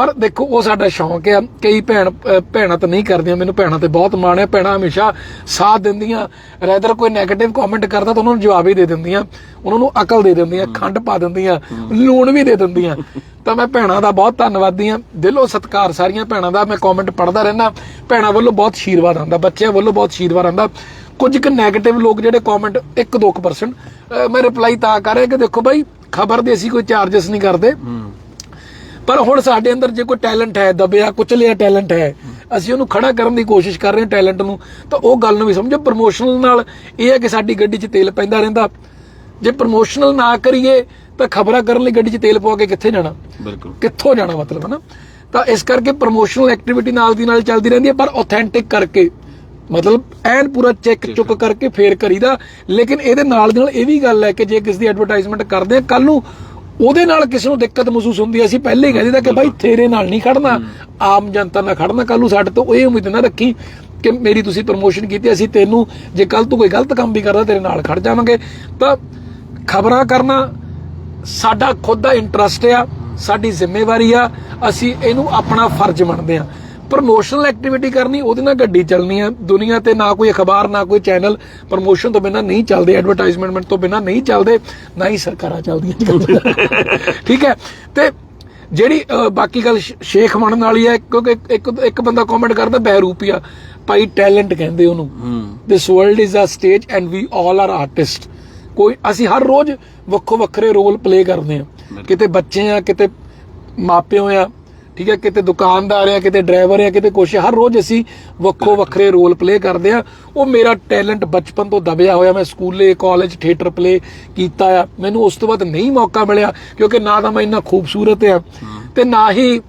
ਪਰ ਦੇਖੋ ਉਹ ਸਾਡਾ ਸ਼ੌਂਕ ਆ ਕਈ ਭੈਣ ਭੈਣਾ ਤਾਂ ਨਹੀਂ ਕਰਦੀਆਂ। ਮੈਨੂੰ ਭੈਣਾ ਤੇ ਬਹੁਤ ਮਾਣ ਭੈਣਾ ਹਮੇਸ਼ਾ ਸਾਥ ਦਿੰਦੀਆਂ। ਰੈਦਰ ਕੋਈ 네ਗੇਟਿਵ ਕਮੈਂਟ ਕਰਦਾ ਤਾਂ ਉਹਨਾਂ ਨੂੰ ਜਵਾਬ ਹੀ ਦੇ ਦਿੰਦੀਆਂ। ਉਹਨਾਂ ਨੂੰ ਅਕਲ ਦੇ ਦਿੰਦੀਆਂ ਖੰਡ ਪਾ ਦਿੰਦੀਆਂ ਲੂਣ ਵੀ ਦੇ ਦਿੰਦੀਆਂ। ਤਾਂ ਮੈਂ ਭੈਣਾ ਦਾ ਬਹੁਤ ਧੰਨਵਾਦੀ ਆ ਦਿਲੋਂ ਸਤਿਕਾਰ ਸਾਰੀਆਂ ਭੈਣਾ ਦਾ ਮੈਂ ਕਮੈਂਟ ਪੜਦਾ ਰਹਿਣਾ ਭੈਣਾ ਵੱਲੋਂ ਬਹੁਤ ਆਸ਼ੀਰਵਾਦ ਆਂਦਾ ਬੱਚਿਆਂ ਵੱਲੋਂ ਬਹੁਤ ਆਸ਼ੀਰਵਾਦ ਆਂਦਾ ਕੁਝ ਕੁ 네ਗੇਟਿਵ ਲੋਕ ਜਿਹੜੇ ਕਮੈਂਟ 1-2% ਮੈਂ ਰਿਪਲਾਈ ਤਾਂ ਕਰ ਰਿਹਾ ਕਿ ਦੇਖੋ ਭਾਈ ਖਬਰ ਦੇ ਅਸੀਂ ਕੋਈ ਚਾਰजेस ਨਹੀਂ ਕਰਦੇ। ਪਰ ਹੁਣ ਸਾਡੇ ਅੰਦਰ ਜੇ ਕੋਈ ਟੈਲੈਂਟ ਹੈ ਦਬਿਆ ਕੁਚਲਿਆ ਟੈਲੈਂਟ ਹੈ ਅਸੀਂ ਉਹਨੂੰ ਖੜਾ ਕਰਨ ਦੀ ਕੋਸ਼ਿਸ਼ ਕਰ ਰਹੇ ਹਾਂ ਟੈਲੈਂਟ ਨੂੰ ਤਾਂ ਉਹ ਗੱਲ ਨੂੰ ਵੀ ਸਮਝੋ। ਪ੍ਰਮੋਸ਼ਨਲ ਨਾਲ ਇਹ ਹੈ ਕਿ ਸਾਡੀ ਗੱਡੀ 'ਚ ਤੇਲ ਪੈਂਦਾ ਰਹਿੰਦਾ। ਜੇ ਪ੍ਰਮੋਸ਼ਨਲ ਨਾ ਕਰੀਏ ਤਾਂ ਖਬਰਾਂ ਕਰਨ ਲਈ ਗੱਡੀ 'ਚ ਤੇਲ ਪਵਾ ਕੇ ਕਿੱਥੇ ਜਾਣਾ? ਬਿਲਕੁਲ। ਕਿੱਥੋਂ ਜਾਣਾ ਮਤਲਬ ਹੈ ਨਾ ਤਾਂ ਇਸ ਕਰਕੇ ਪ੍ਰਮੋਸ਼ਨਲ ਐਕਟੀਵਿਟੀ ਨਾਲ ਦੀ ਨਾਲ ਚੱਲਦੀ ਰਹਿੰਦੀ ਹੈ ਪਰ ਆਥੈਂਟਿਕ ਕਰਕੇ। ਮਤਲਬ ਐਨ ਪੂਰਾ ਚੈੱਕ ਚੁੱਕ ਕਰਕੇ ਫੇਰ ਕਰੀਦਾ। ਲੇਕਿਨ ਇਹਦੇ ਨਾਲ ਦੀ ਨਾਲ ਇਹ ਵੀ ਗੱਲ ਹੈ ਕਿ ਜੇ ਕਿਸ ਦੀ ਐਡਵਰਟਾਈਜ਼ਮੈਂਟ ਕਰਦੇ ਆ ਕੱਲ ਨੂੰ ਉਹਦੇ ਨਾਲ ਕਿਸੇ ਨੂੰ ਦਿੱਕਤ ਮਹਿਸੂਸ ਹੁੰਦੀ ਹੈ। ਅਸੀਂ ਪਹਿਲੇ ਹੀ ਕਹਿ ਦਿੱਤਾ ਕਿ ਭਾਈ ਤੇਰੇ ਨਾਲ ਨਹੀਂ ਖੜਨਾ। ਆਮ ਜਨਤਾ ਨਾਲ ਖੜਨਾ। ਕੱਲ ਨੂੰ ਸਾਡੇ ਤੋਂ ਇਹ ਉਮੀਦ ਨਾ ਰੱਖੀ ਕਿ ਮੇਰੀ ਤੁਸੀਂ ਪ੍ਰਮੋਸ਼ਨ ਕੀਤੀ ਅਸੀਂ ਤੈਨੂੰ ਜੇ ਕੱਲ ਤੂੰ ਕੋਈ ਗਲਤ ਕੰਮ ਵੀ ਕਰਦਾ ਤੇਰੇ ਨਾਲ ਖੜ ਜਾਵਾਂਗੇ। ਤਾਂ ਖਬਰਾਂ ਕਰਨਾ ਸਾਡਾ ਖੁਦ ਦਾ ਇੰਟਰਸਟ ਆ ਸਾਡੀ ਜ਼ਿੰਮੇਵਾਰੀ ਆ। ਅਸੀਂ ਇਹਨੂੰ ਆਪਣਾ ਫਰਜ਼ ਮੰਨਦੇ ਆ ਪ੍ਰਮੋਸ਼ਨਲ ਐਕਟੀਵਿਟੀ ਕਰਨੀ ਉਹਦੇ ਨਾਲ ਗੱਡੀ ਚੱਲਣੀ ਆ। ਦੁਨੀਆ ਤੇ ਨਾ ਕੋਈ ਅਖਬਾਰ ਨਾ ਕੋਈ ਚੈਨਲ ਪ੍ਰਮੋਸ਼ਨ ਤੋਂ ਬਿਨਾ ਨਹੀਂ ਚੱਲਦੇ ਐਡਵਰਟਾਈਜ਼ਮੈਂਟ ਤੋਂ ਬਿਨਾ ਨਹੀਂ ਚੱਲਦੇ ਨਾ ਹੀ ਸਰਕਾਰਾਂ ਚੱਲਦੀਆਂ। ਠੀਕ ਹੈ? ਤੇ ਜਿਹੜੀ ਬਾਕੀ ਗੱਲ ਸ਼ੇਖ ਬਣਨ ਵਾਲੀ ਹੈ ਕਿਉਂਕਿ ਇੱਕ ਇੱਕ ਬੰਦਾ ਕਮੈਂਟ ਕਰਦਾ ਬਹਿਰੂਪੀਆ। ਭਾਈ ਟੈਲੈਂਟ ਕਹਿੰਦੇ ਉਹਨੂੰ। This world is a stage and we all are artist ਕੋਈ ਅਸੀਂ ਹਰ ਰੋਜ਼ ਵੱਖੋ ਵੱਖਰੇ ਰੋਲ ਪਲੇ ਕਰਦੇ ਆ ਕਿਤੇ ਬੱਚੇ ਆ ਕਿਤੇ ਮਾਪਿਓ ਆ ਠੀਕ ਹੈ, ਕਿਤੇ ਦੁਕਾਨਦਾਰ ਆ, ਕਿਤੇ ਡਰਾਈਵਰ ਆ, ਕਿਤੇ ਕੁਛ ਆ। ਹਰ ਰੋਜ਼ ਅਸੀਂ ਵੱਖੋ ਵੱਖਰੇ ਰੋਲ ਪਲੇ ਕਰਦੇ ਆ। ਉਹ ਮੇਰਾ ਟੈਲੈਂਟ ਬਚਪਨ ਤੋਂ ਦਬਿਆ ਹੋਇਆ, ਮੈਂ ਸਕੂਲੇ ਕਾਲਜ ਥੀਏਟਰ ਪਲੇ ਕੀਤਾ ਆ। ਮੈਨੂੰ ਉਸ ਤੋਂ ਬਾਅਦ ਨਹੀਂ ਮੌਕਾ ਮਿਲਿਆ, ਕਿਉਂਕਿ ਨਾ ਤਾਂ ਮੈਂ ਇੰਨਾ ਖੂਬਸੂਰਤ ਆ ਤੇ ਨਾ ਹੀ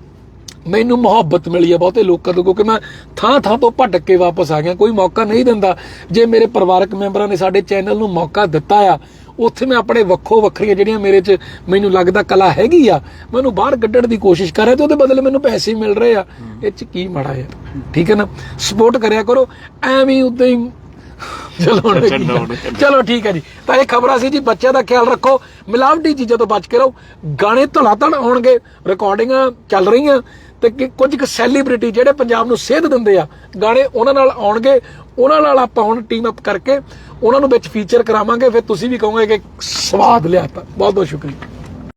ਮੈਨੂੰ ਮੁਹੱਬਤ ਮਿਲੀ ਹੈ ਬਹੁਤੇ ਲੋਕਾਂ ਤੋਂ, ਕਿਉਂਕਿ ਮੈਂ ਥਾਂ ਥਾਂ ਤੋਂ ਭਟਕ ਕੇ ਵਾਪਸ ਆ ਗਿਆ। ਕੋਈ ਮੌਕਾ ਨਹੀਂ ਦਿੰਦਾ। ਜੇ ਮੇਰੇ ਪਰਿਵਾਰਕ ਮੈਂਬਰਾਂ ਨੇ ਸਾਡੇ ਚੈਨਲ ਨੂੰ ਮੌਕਾ ਦਿੱਤਾ ਆ ਉੱਥੇ ਮੈਂ ਆਪਣੇ ਵੱਖੋ ਵੱਖਰੀਆਂ ਜਿਹੜੀਆਂ ਮੇਰੇ 'ਚ ਮੈਨੂੰ ਲੱਗਦਾ ਕਲਾ ਹੈਗੀ ਆ ਮੈਨੂੰ ਬਾਹਰ ਕੱਢਣ ਦੀ ਕੋਸ਼ਿਸ਼ ਕਰ ਰਿਹਾ ਤੇ ਉਹਦੇ ਬਦਲੇ ਮੈਨੂੰ ਪੈਸੇ ਮਿਲ ਰਹੇ ਆ। ਇਹ 'ਚ ਕੀ ਮਾੜਾ ਹੈ? ਠੀਕ ਹੈ ਨਾ? ਸਪੋਰਟ ਕਰਿਆ ਕਰੋ ਐਵੇਂ ਉਦਾਂ ਹੀ ਚਲੋ ਠੀਕ ਹੈ ਜੀ। ਤਾਂ ਇਹ ਖਬਰਾਂ ਸੀ ਜੀ ਬੱਚਿਆਂ ਦਾ ਖਿਆਲ ਰੱਖੋ। ਮਿਲਾਵਟੀ ਚੀਜ਼ਾਂ ਤੋਂ ਬਚ ਕੇ ਰਹੋ। ਗਾਣੇ ਧੁਲਾਧੜ ਹੋਣਗੇ ਰਿਕਾਰਡਿੰਗਾਂ ਚੱਲ ਰਹੀਆਂ ਤੇ ਕੁਝ ਕੁ ਸੈਲੀਬ੍ਰਿਟੀ ਜਿਹੜੇ ਪੰਜਾਬ ਨੂੰ ਸੇਧ ਦਿੰਦੇ ਆ ਗਾਣੇ ਉਹਨਾਂ ਨਾਲ ਆਉਣਗੇ। ਉਹਨਾਂ ਨਾਲ ਆਪਾਂ ਹੁਣ ਟੀਮ ਅਪ ਕਰਕੇ ਉਹਨਾਂ ਨੂੰ ਵਿੱਚ ਫੀਚਰ ਕਰਾਵਾਂਗੇ, ਫਿਰ ਤੁਸੀਂ ਵੀ ਕਹੋਗੇ ਕਿ ਸਵਾਦ ਲਿਆ ਤਾਂ ਬਹੁਤ ਬਹੁਤ ਸ਼ੁਕਰੀਆ।